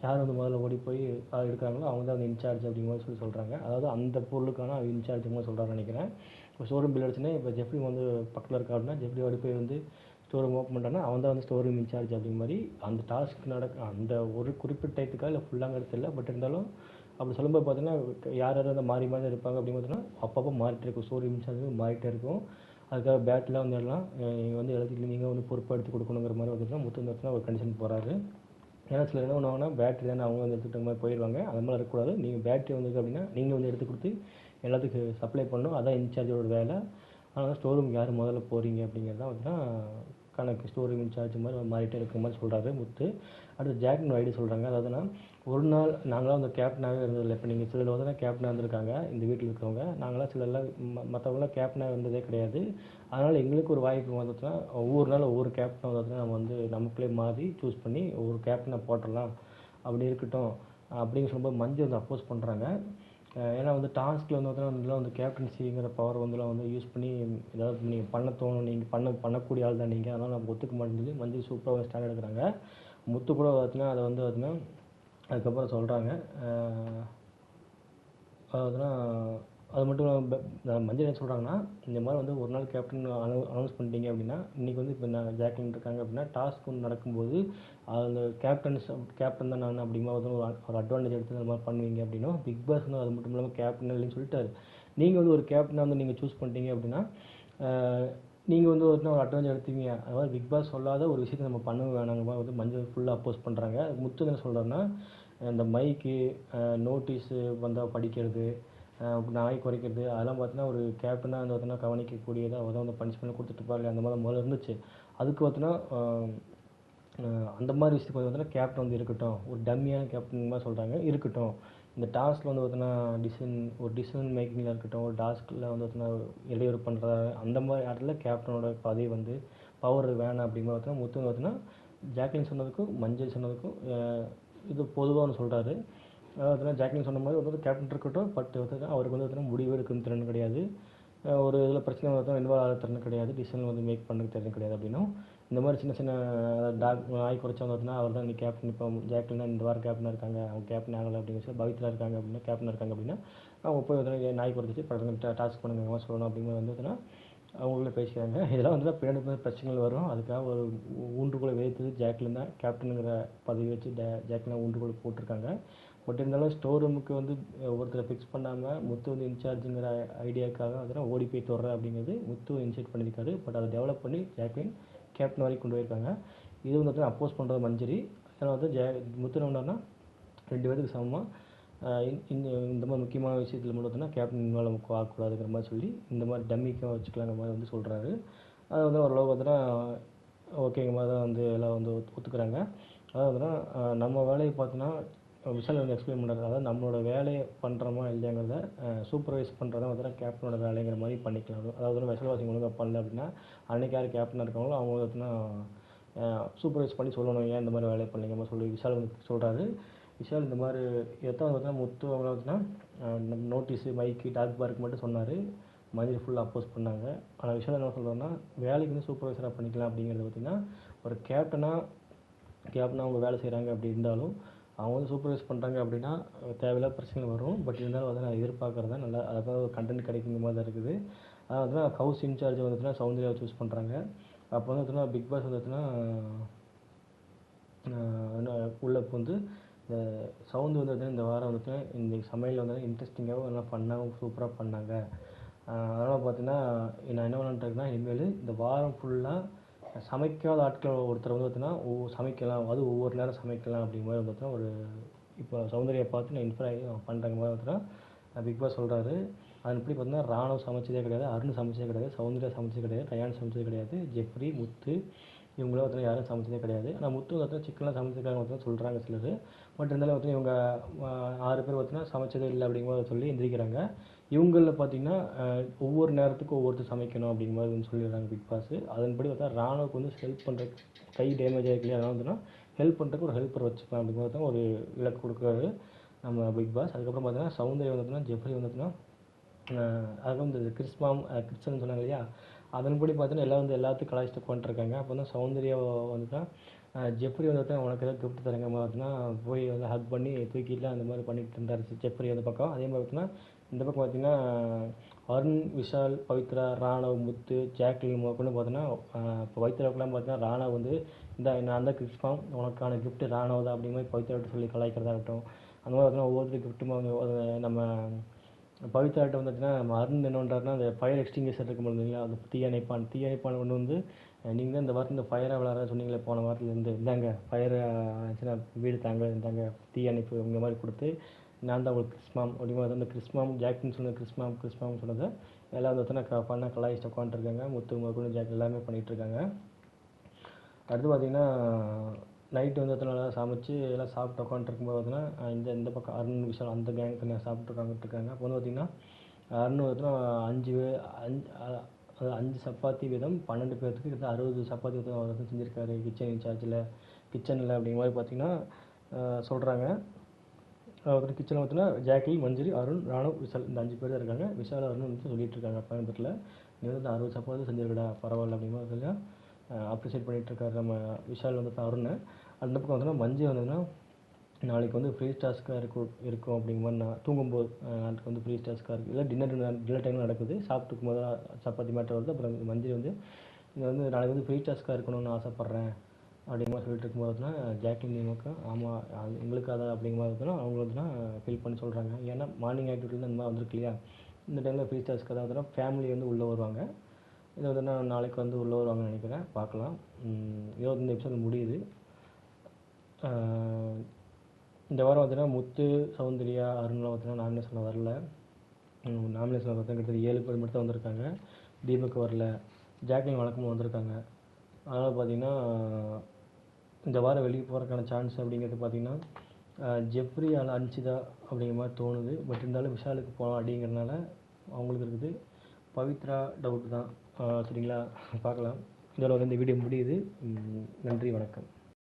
யார் வந்து முதல்ல ஓடி போய் ஆஹ் எடுக்கிறாங்களோ அவங்க தான் வந்து இன்சார்ஜ் அப்படிங்கிற மாதிரி சொல்லி சொல்கிறாங்க அதாவது அந்த பொருளுக்கான இன்சார்ஜ் மாதிரி சொல்கிறாரு நினைக்கிறேன். இப்போ ஷோரூம் பில் அடிச்சுன்னா இப்போ ஜெஃப்ரி வந்து பக்கத்தில் இருக்கா அப்படின்னா ஜெஃப்ரி ஓடி போய் வந்து ஸ்டோர் ரூம் ஓப்பன் பண்ணுறாங்கன்னா அவன் தான் வந்து ஸ்டோர் ரூம் இன்சார்ஜ் அப்படிங்கிற மாதிரி அந்த டாஸ்க் நடக்க அந்த ஒரு குறிப்பிட்ட டயத்துக்கா இல்லை ஃபுல்லாக தெரியல பட் இருந்தாலும் அப்படி சொல்லும்போது பார்த்தீங்கன்னா யார் யார் வந்து மாறி மாறி இருப்பாங்க அப்படின்னு பார்த்தீங்கன்னா அப்பப்போ மாறிட்டே இருக்கும். ஸ்டோர் ரூம் இன்சார்ஜ் மாறிட்டே இருக்கும். அதுக்காக பேட்டெலாம் வந்து எல்லாம் நீங்கள் வந்து எல்லாத்துக்கும் நீங்கள் வந்து பொறுப்பு எடுத்து கொடுக்கணுங்கிற மாதிரி வந்துட்டுனா முத்து வந்து ஒரு கண்டிஷன் போகிறாரு ஏன்னா சிலர் என்ன பண்ணுவாங்கன்னா பேட்டரி தானே அவங்க வந்து எடுத்துகிட்ட மாதிரி போயிடுவாங்க அது மாதிரி இருக்கக்கூடாது. நீங்கள் பேட்டரி வந்திருக்கு அப்படின்னா நீங்கள் வந்து எடுத்து கொடுத்து எல்லாத்துக்கும் சப்ளை பண்ணணும். அதான் இன்சார்ஜோட வேலை. ஆனால் ஸ்டோர் ரூமுக்கு யார் முதல்ல போகிறீங்க அப்படிங்கிறது தான் வந்துன்னா கணக்கு ஸ்டோர் ரூம் இன்சார்ஜ் மாதிரி மாறிட்டே இருக்கிற மாதிரி சொல்கிறாரு முத்து. அடுத்து ஜாக்னு ஐடி சொல்கிறாங்க அதாவதுன்னா ஒரு நாள் நாங்களாம் வந்து கேப்டனாகவே இருந்ததில்லை. இப்போ நீங்கள் சிலர் வந்து கேப்டனாக இருந்திருக்காங்க இந்த வீட்டில் இருக்கிறவங்க நாங்களாம் சிலர்லாம் ம மற்றவங்களாம் கேப்டனாக இருந்ததே கிடையாது. அதனால் எங்களுக்கு ஒரு வாய்ப்பு வந்துச்சுன்னா ஒவ்வொரு நாள் ஒவ்வொரு கேப்டன் வந்துச்சுன்னா நம்ம வந்து நமக்குள்ளே மாறி சூஸ் பண்ணி ஒவ்வொரு கேப்டனை போட்டுடலாம். அப்படி இருக்கட்டும். அப்படின்னு சொல்லும்போது மஞ்சள் வந்து அப்போஸ் பண்ணுறாங்க ஏன்னா வந்து டாஸ்கில் வந்து பார்த்தீங்கன்னா வந்து கேப்டன்சிங்கிற பவர் வந்துலாம் வந்து யூஸ் பண்ணி ஏதாவது நீங்கள் பண்ண தோணும் நீங்கள் பண்ண பண்ணக்கூடிய ஆள் தான் நீங்கள் அதனால் நம்ம ஒத்துக்க மாட்டேங்குது. மஞ்சள் சூப்பராக ஸ்டாண்ட் எடுக்கிறாங்க. முத்து கூட பார்த்தீங்கன்னா அதை வந்து பார்த்தீங்கன்னா அதுக்கப்புறம் சொல்கிறாங்க அதாவதுன்னா அது மட்டும் இல்லாமல் மஞ்சள் என்ன சொல்கிறாங்கன்னா இந்த மாதிரி வந்து ஒரு நாள் கேப்டன் அனௌ அனௌன்ஸ் பண்ணிட்டீங்க அப்படின்னா இன்றைக்கி வந்து இப்போ நான் ஜாக்லின் இருக்காங்க அப்படின்னா டாஸ்க் ஒன்று நடக்கும்போது அந்த கேப்டன்ஸ் கேப்டன் தான் நான் அப்படிமா வந்து ஒரு அட்வான்டேஜ் எடுத்து அந்த மாதிரி பண்ணுவீங்க அப்படின்னா பிக் பாஸ் வந்து அது மட்டும் இல்லாமல் கேப்டன் இல்லைன்னு சொல்லிட்டாரு. நீங்கள் வந்து ஒரு கேப்டனாக வந்து நீங்கள் சூஸ் பண்ணிட்டீங்க அப்படின்னா நீங்கள் வந்து ஒரு ஒரு அட்வான்டேஜ் எடுத்தீங்க அதாவது பிக் பாஸ் சொல்லாத ஒரு விஷயத்தை நம்ம பண்ண வேணாங்க வந்து மஞ்சள் ஃபுல்லாக அப்போஸ் பண்ணுறாங்க முத்து என்ன சொல்கிறேன்னா இந்த மைக்கு நோட்டீஸு வந்தால் படிக்கிறது நாய் குறைக்கிறது அதெல்லாம் பார்த்தீங்கன்னா ஒரு கேப்டனாக வந்து பார்த்தீங்கன்னா கவனிக்கக்கூடியதாக அதை வந்து பனிஷ்மெண்ட் கொடுத்துட்டு இருப்பாரு அந்த மாதிரி முதல்ல இருந்துச்சு. அதுக்கு பார்த்தீங்கன்னா அந்த மாதிரி விஷயத்துக்கு வந்து பார்த்தீங்கன்னா கேப்டன் வந்து இருக்கட்டும் ஒரு டம்மியான கேப்டன் மாதிரி சொல்கிறாங்க இருக்கட்டும். இந்த டாஸ்கில் வந்து பார்த்தீங்கன்னா டிசிஷன் ஒரு டிசிஷன் மேக்கிங்கில் இருக்கட்டும் ஒரு டாஸ்கில் வந்து பார்த்தீங்கன்னா இடையூறு பண்ணுறதா அந்த மாதிரி இடத்துல கேப்டனோட பதவி வந்து பவர் வேணாம் அப்படிங்கிற பார்த்தீங்கன்னா முத்து பார்த்தீங்கன்னா ஜாக்லின் சொன்னதுக்கும் மஞ்சள் சொன்னதுக்கும் இது பொதுவாக சொல்கிறாரு அதாவது ஜாக்லின் சொன்ன மாதிரி ஒரு கேப்டன் இருக்கட்டும் பட் அவருக்கு வந்து பார்த்தீங்கன்னா முடிவு எடுக்கும் திறன் கிடையாது. ஒரு இதில் பிரச்சனை வந்து இன்வால்வ் ஆகிற திறன் கிடையாது. டிசிஷன் வந்து மேக் பண்ணுறது திறன் கிடையாது அப்படின்னும். இந்த மாதிரி சின்ன சின்ன டாக் நாய் குறைச்சா பார்த்தீங்கன்னா அவர் தான் நீ கேப்டன் இப்போ ஜாக்லினா இந்த வாரம் கேப்டனாக இருக்காங்க. அவங்க கேப்டன் ஆகலை அப்படின்னு சொல்லி பவித்ரா இருக்காங்க அப்படின்னா கேப்டனாக இருக்காங்க அப்படின்னா அவங்க போய் வந்து நாய் குறைச்சி படத்துல டாஸ்க் பண்ணுங்க சொல்லணும் அப்படிங்கிறது வந்து பார்த்தீங்கன்னா அவங்களே பேசிக்கிறாங்க. இதெல்லாம் வந்து பின்னாடி பிரச்சனைகள் வரும். அதுக்காக ஒரு ஊன்றுகோலை வைத்தது ஜாக்லின் தான். கேப்டனுங்கிற பதவி வச்சு ஜாக்லினா ஊன்றுகோல் போட்டிருக்காங்க. பட் இருந்தாலும் ஸ்டோர் ரூமுக்கு வந்து ஒருத்தரை ஃபிக்ஸ் பண்ணாமல் முத்து வந்து இன்சார்ஜுங்கிற ஐடியாக்காக அதெல்லாம் ஓடி போய் தொடர அப்படிங்கிறது முத்து இன்சைட் பண்ணியிருக்காரு. பட் அதை டெவலப் பண்ணி ஜாக்லின் கேப்டன் வரைக்கும் கொண்டு போயிருக்காங்க. இது வந்து அப்போஸ் பண்ணுறது மஞ்சரி அதனால் வந்து ஜே முத்து என்ன ரெண்டு பேருக்கு சமமாக இந்த இந்த மாதிரி முக்கியமான விஷயத்தில் மட்டும் பார்த்தீங்கன்னா கேப்டன் இன்வால்வ் நமக்கு ஆகக்கூடாதுங்கிற மாதிரி சொல்லி இந்த மாதிரி டம்மிக்காக வச்சுக்கலாங்கிற மாதிரி வந்து சொல்கிறாரு அது வந்து ஓரளவு பார்த்தீங்கன்னா ஓகேங்க மாதிரி தான் வந்து எல்லாம் வந்து ஒத்துக்கிறாங்க. அதாவது நம்ம வேலையை பார்த்தோன்னா விஷால் வந்து எக்ஸ்பிளைன் பண்ணுறது அதாவது நம்மளோட வேலையை பண்ணுறோமா இல்லையாங்கிறத சூப்பர்வைஸ் பண்ணுறதா வந்து கேப்டனோட வேலைங்கிற மாதிரி பண்ணிக்கலாம். அதாவது விஷல்வாசிங்க ஒழுங்காக பண்ணல அப்படின்னா அன்றைக்கி யார் கேப்டனாக இருக்காங்களோ அவங்க பார்த்தீங்கன்னா சூப்பர்வைஸ் பண்ணி சொல்லணும் ஏன் இந்த மாதிரி வேலையை பண்ணீங்க சொல்லி விஷால் வந்து சொல்கிறாரு விஷால் இந்த மாதிரி எத்தனை பார்த்தீங்கன்னா முத்து அவங்க பார்த்தீங்கன்னா நோட்டீஸு மைக்கு டாக் பார்க்கு மட்டும் சொன்னார். மஞ்சள் ஃபுல்லாக அப்போஸ் பண்ணாங்க. ஆனால் விஷால் என்ன சொல்கிறோன்னா வேலைக்கு வந்து சூப்பர்வைசராக பண்ணிக்கலாம் அப்படிங்கிறது பார்த்திங்கன்னா ஒரு கேப்டனாக கேப்டனாக அவங்க வேலை செய்கிறாங்க அப்படி இருந்தாலும் அவங்க வந்து சூப்பர்வைஸ் பண்ணுறாங்க அப்படின்னா தேவையில்லாத பிரச்சனைகள் வரும். பட் இருந்தாலும் வந்து நான் எதிர்பார்க்குறது தான் நல்லா அதாவது ஒரு கண்டென்ட் கிடைக்குங்க மாதிரி தான் இருக்குது. அதாவது ஹவுஸ் இன்சார்ஜ் வந்துட்டுனா சௌந்தர்யாவை சூஸ் பண்ணுறாங்க அப்போ வந்து பார்த்தீங்கன்னா பிக் பாஸ் வந்துட்டுனா உள்ள வந்து இந்த சவுண்டு வந்து இந்த வாரம் வந்துட்டு இந்த சமையல் வந்து இன்ட்ரெஸ்டிங்காகவும் நல்லா ஃபன்னாகவும் சூப்பராக பண்ணாங்க. அதனால் பார்த்தீங்கன்னா நான் என்ன பண்ணலான்ட்டுருக்கேன்னா இனிமேல் இந்த வாரம் ஃபுல்லாக சமைக்காத ஆட்கள் ஒருத்தர் வந்து பார்த்தீங்கன்னா ஓ சமைக்கலாம் அது ஒவ்வொரு நேரம் சமைக்கலாம் அப்படிங்கிற மாதிரி பார்த்தீங்கன்னா ஒரு இப்போ சௌந்தர்யா பார்த்து நான் இன்ஸ்பயர் பண்ணுறங்க மாதிரி பார்த்தீங்கன்னா பிக் பாஸ் சொல்கிறாரு அதன்படி பார்த்தீங்கன்னா ராணுவ சமைச்சதே கிடையாது அருண் சமைச்சதே கிடையாது சௌந்தர்யா சமைச்சதே கிடையாது ரயான் சமைச்சதே கிடையாது ஜெஃப்ரி முத்து இவங்களாம் பார்த்தீங்கன்னா யாரும் சமைச்சதே கிடையாது. ஆனால் முத்து பார்த்தீங்கன்னா சிக்கன்லாம் சமைச்சிருக்காங்க பார்த்தீங்கன்னா சொல்கிறாங்க சிலர். பட் இருந்தாலும் பார்த்தீங்கன்னா இவங்க ஆறு பேர் பார்த்தீங்கன்னா சமைச்சதே இல்லை அப்படிங்கிறத சொல்லி எந்திரிக்கிறாங்க. இவங்களில் பார்த்தீங்கன்னா ஒவ்வொரு நேரத்துக்கும் ஒவ்வொருத்தர் சமைக்கணும் அப்படிங்கிற மாதிரி வந்து சொல்லிடுறாங்க பிக் பாஸ் அதன்படி பார்த்தா ராணுவுக்கு வந்து ஹெல்ப் பண்ணுற கை டேமேஜ் ஆகிருக்கு அதனால் வந்துன்னா ஹெல்ப் பண்ணுறதுக்கு ஒரு ஹெல்ப்பர் வச்சுப்பேன் அப்படிங்கிறது தான் ஒரு இலக்கு கொடுக்குறாரு நம்ம பிக் பாஸ் அதுக்கப்புறம் பார்த்தீங்கன்னா சௌந்தர்யா வந்து பார்த்தீங்கன்னா ஜெஃப்ரி வந்து பார்த்தீங்கன்னா வந்து கிறிஸ்மாம் கிறிஸ்டன் சொன்னாங்க இல்லையா? அதன்படி பார்த்தீங்கன்னா எல்லாம் வந்து எல்லாத்துக்கும் கலாய்ச்சிட்டு உட்காந்துருக்காங்க. அப்போ வந்து சௌந்தர்யா வந்து தான் ஜெப்ரி வந்து பார்த்தா உனக்கு ஏதாவது கிஃப்ட் தரங்க பார்த்தீங்கன்னா போய் வந்து ஹக் பண்ணி தூக்கிட்டுலாம் அந்த மாதிரி பண்ணிட்டு இருந்தார் ஜெப்ரி அந்த பக்கம். அதே மாதிரி பார்த்தீங்கன்னா இந்த பக்கம் பார்த்தீங்கன்னா அருண் விஷால் பவித்ரா ராணவ் முத்து ஜாக்லின் முதற்கொண்டு பார்த்தீங்கன்னா இப்போ பவித்ராவுக்குலாம் பார்த்தீங்கன்னா ராணவ் வந்து இந்த நான் தான் கிறிஸ்பாம் உனக்கான கிஃப்ட் ராணவ் தான் அப்படிங்கிற மாதிரி பவித்ராட்ட சொல்லி கலாய்க்கிறதா இருக்கட்டும். அந்த மாதிரி பார்த்தீங்கன்னா ஒவ்வொருத்தர் கிஃப்ட்டும் அவங்க நம்ம பவித்ராட்ட வந்து பார்த்தீங்கன்னா நம்ம அருண் என்ன பண்ணுறாருன்னா அந்த ஃபயர் எக்ஸ்டிங்கேஷன் இருக்கும் இல்லைங்களா? அந்த தீயணைப்பான் தீயணைப்பான் ஒன்று வந்து நீங்கள் தான் இந்த வாரத்தில் இந்த ஃபயரை விளாட சொன்னீங்களே போன வாரத்தில் இருந்து இந்தாங்க ஃபயர் ஆச்சுன்னா வீடு தாங்க இந்தாங்க தீயணைப்பு இந்த மாதிரி கொடுத்து நான் தான் உங்களுக்கு கிறிஸ்மாம் அப்படிங்கிற அந்த கிறிஸ்மாம் ஜாக்கின்னு சொன்னது கிறிஸ்மாம் கிறிஸ்மாம் சொன்னதை எல்லாம் வந்து க பண்ண கலாய்ச்சிட்டு உட்காந்துருக்காங்க முத்து முதற்கொண்டு ஜாக் எல்லாமே பண்ணிகிட்டு இருக்காங்க அடுத்து பார்த்தீங்கன்னா நைட்டு வந்து எத்தனை நல்லா சமைச்சு எல்லாம் சாப்பிட்டு உட்காந்துருக்கும்போது பார்த்தீங்கன்னா இந்த இந்த பக்கம் அருண் விஷால் அந்த கேங் தனியாக சாப்பிட்டு உட்காந்துட்டு இருக்காங்க அப்போ வந்து பார்த்தீங்கன்னா அருண் பார்த்தீங்கன்னா அஞ்சு அஞ்சு அது அஞ்சு சப்பாத்தி வீதம் பன்னெண்டு பேர்த்துக்கு கிட்ட அறுபது சப்பாத்தி வீதம் அவர் வந்து செஞ்சுருக்காரு. கிச்சன் இன்சார்ஜில் கிச்சனில் அப்படிங்கிற மாதிரி பார்த்தீங்கன்னா சொல்கிறாங்க அப்புறம் கிச்சனில் பார்த்தீங்கன்னா ஜாக்கி மஞ்சரி அருண் ராணுவ் விஷால் இந்த அஞ்சு பேர் தான் இருக்காங்க. விஷால் அருண் வந்து சொல்லிட்டு இருக்காங்க கோயம்புத்தூரில். நீ வந்து அறுபது சப்பாத்தி செஞ்சிருக்கடா பரவாயில்ல அப்படிங்கிற மாதிரி அப்ரிஷியேட் பண்ணிட்டு இருக்காரு நம்ம விஷால் வந்து அருண். அந்த பக்கம் பார்த்தீங்கன்னா மஞ்சு வந்ததுன்னா நாளைக்கு வந்து ஃப்ரீ டாஸ்க்காக இருக்கும் இருக்கும் அப்படிங்க மாதிரி நான் தூங்கும்போது நாளைக்கு வந்து ஃப்ரீ டாஸ்க்காக இருக்குது இல்லை டின்னர் டின்னர் டைமில் நடக்குது. சாப்பிட்டுக்கும் போது சப்பாத்தி மேட்டர் வருது. அப்புறம் மஞ்சள் வந்து இங்கே வந்து நாளைக்கு வந்து ஃப்ரீ டாஸ்க்காக இருக்கணும்னு ஆசைப்பட்றேன். அப்படிங்கிற மாதிரி சொல்லிட்டு இருக்கும்போது பார்த்தீங்கன்னா ஜாக்லின் நீமக்கு ஆமாம் அது எங்களுக்கு அதை அப்படிங்கிற மாதிரி பார்த்தீங்கன்னா அவங்க வந்து ஃபீல் பண்ணி சொல்கிறாங்க ஏன்னா மார்னிங் ஆக்டிவிட்டியில் இந்த மாதிரி வந்திருக்கில்லையா இந்த டைமில் ஃப்ரீ டாஸ்க்கு அதாவது பார்த்தீங்கன்னா ஃபேமிலி வந்து உள்ளே வருவாங்க. இதை வந்து நான் நாளைக்கு வந்து உள்ளே வருவாங்கன்னு நினைக்கிறேன். பார்க்கலாம். உம், இருபத்தஞ்சு எபிசோட் முடியுது. இந்த வாரம் பார்த்தீங்கன்னா முத்து சௌந்தர்யா அருண்லாம் பார்த்தீங்கன்னா நாமினேஷனில் வரல. நாமினேஷனில் பார்த்தீங்கன்னா கிட்டத்தட்ட ஏழு பேர் மட்டும் தான் வந்திருக்காங்க. தீபக் வரல. ஜாக்லின் வழக்கமாக வந்திருக்காங்க. அதனால் பார்த்தீங்கன்னா இந்த வாரம் வெளியே போகிறதுக்கான சான்ஸ் அப்படிங்கிறது பார்த்தீங்கன்னா ஜெப்ரி ஜெஃப்ரி ஆல் அன்சிதா அப்படிங்கிற மாதிரி தோணுது. பட் இருந்தாலும் விஷாலுக்கு போகலாம் அப்படிங்கிறனால அவங்களுக்கு இருக்குது. பவித்ரா டவுட் தான். சரிங்களா? பார்க்கலாம். இதோட வந்து இந்த வீடியோ முடியுது. நன்றி வணக்கம்.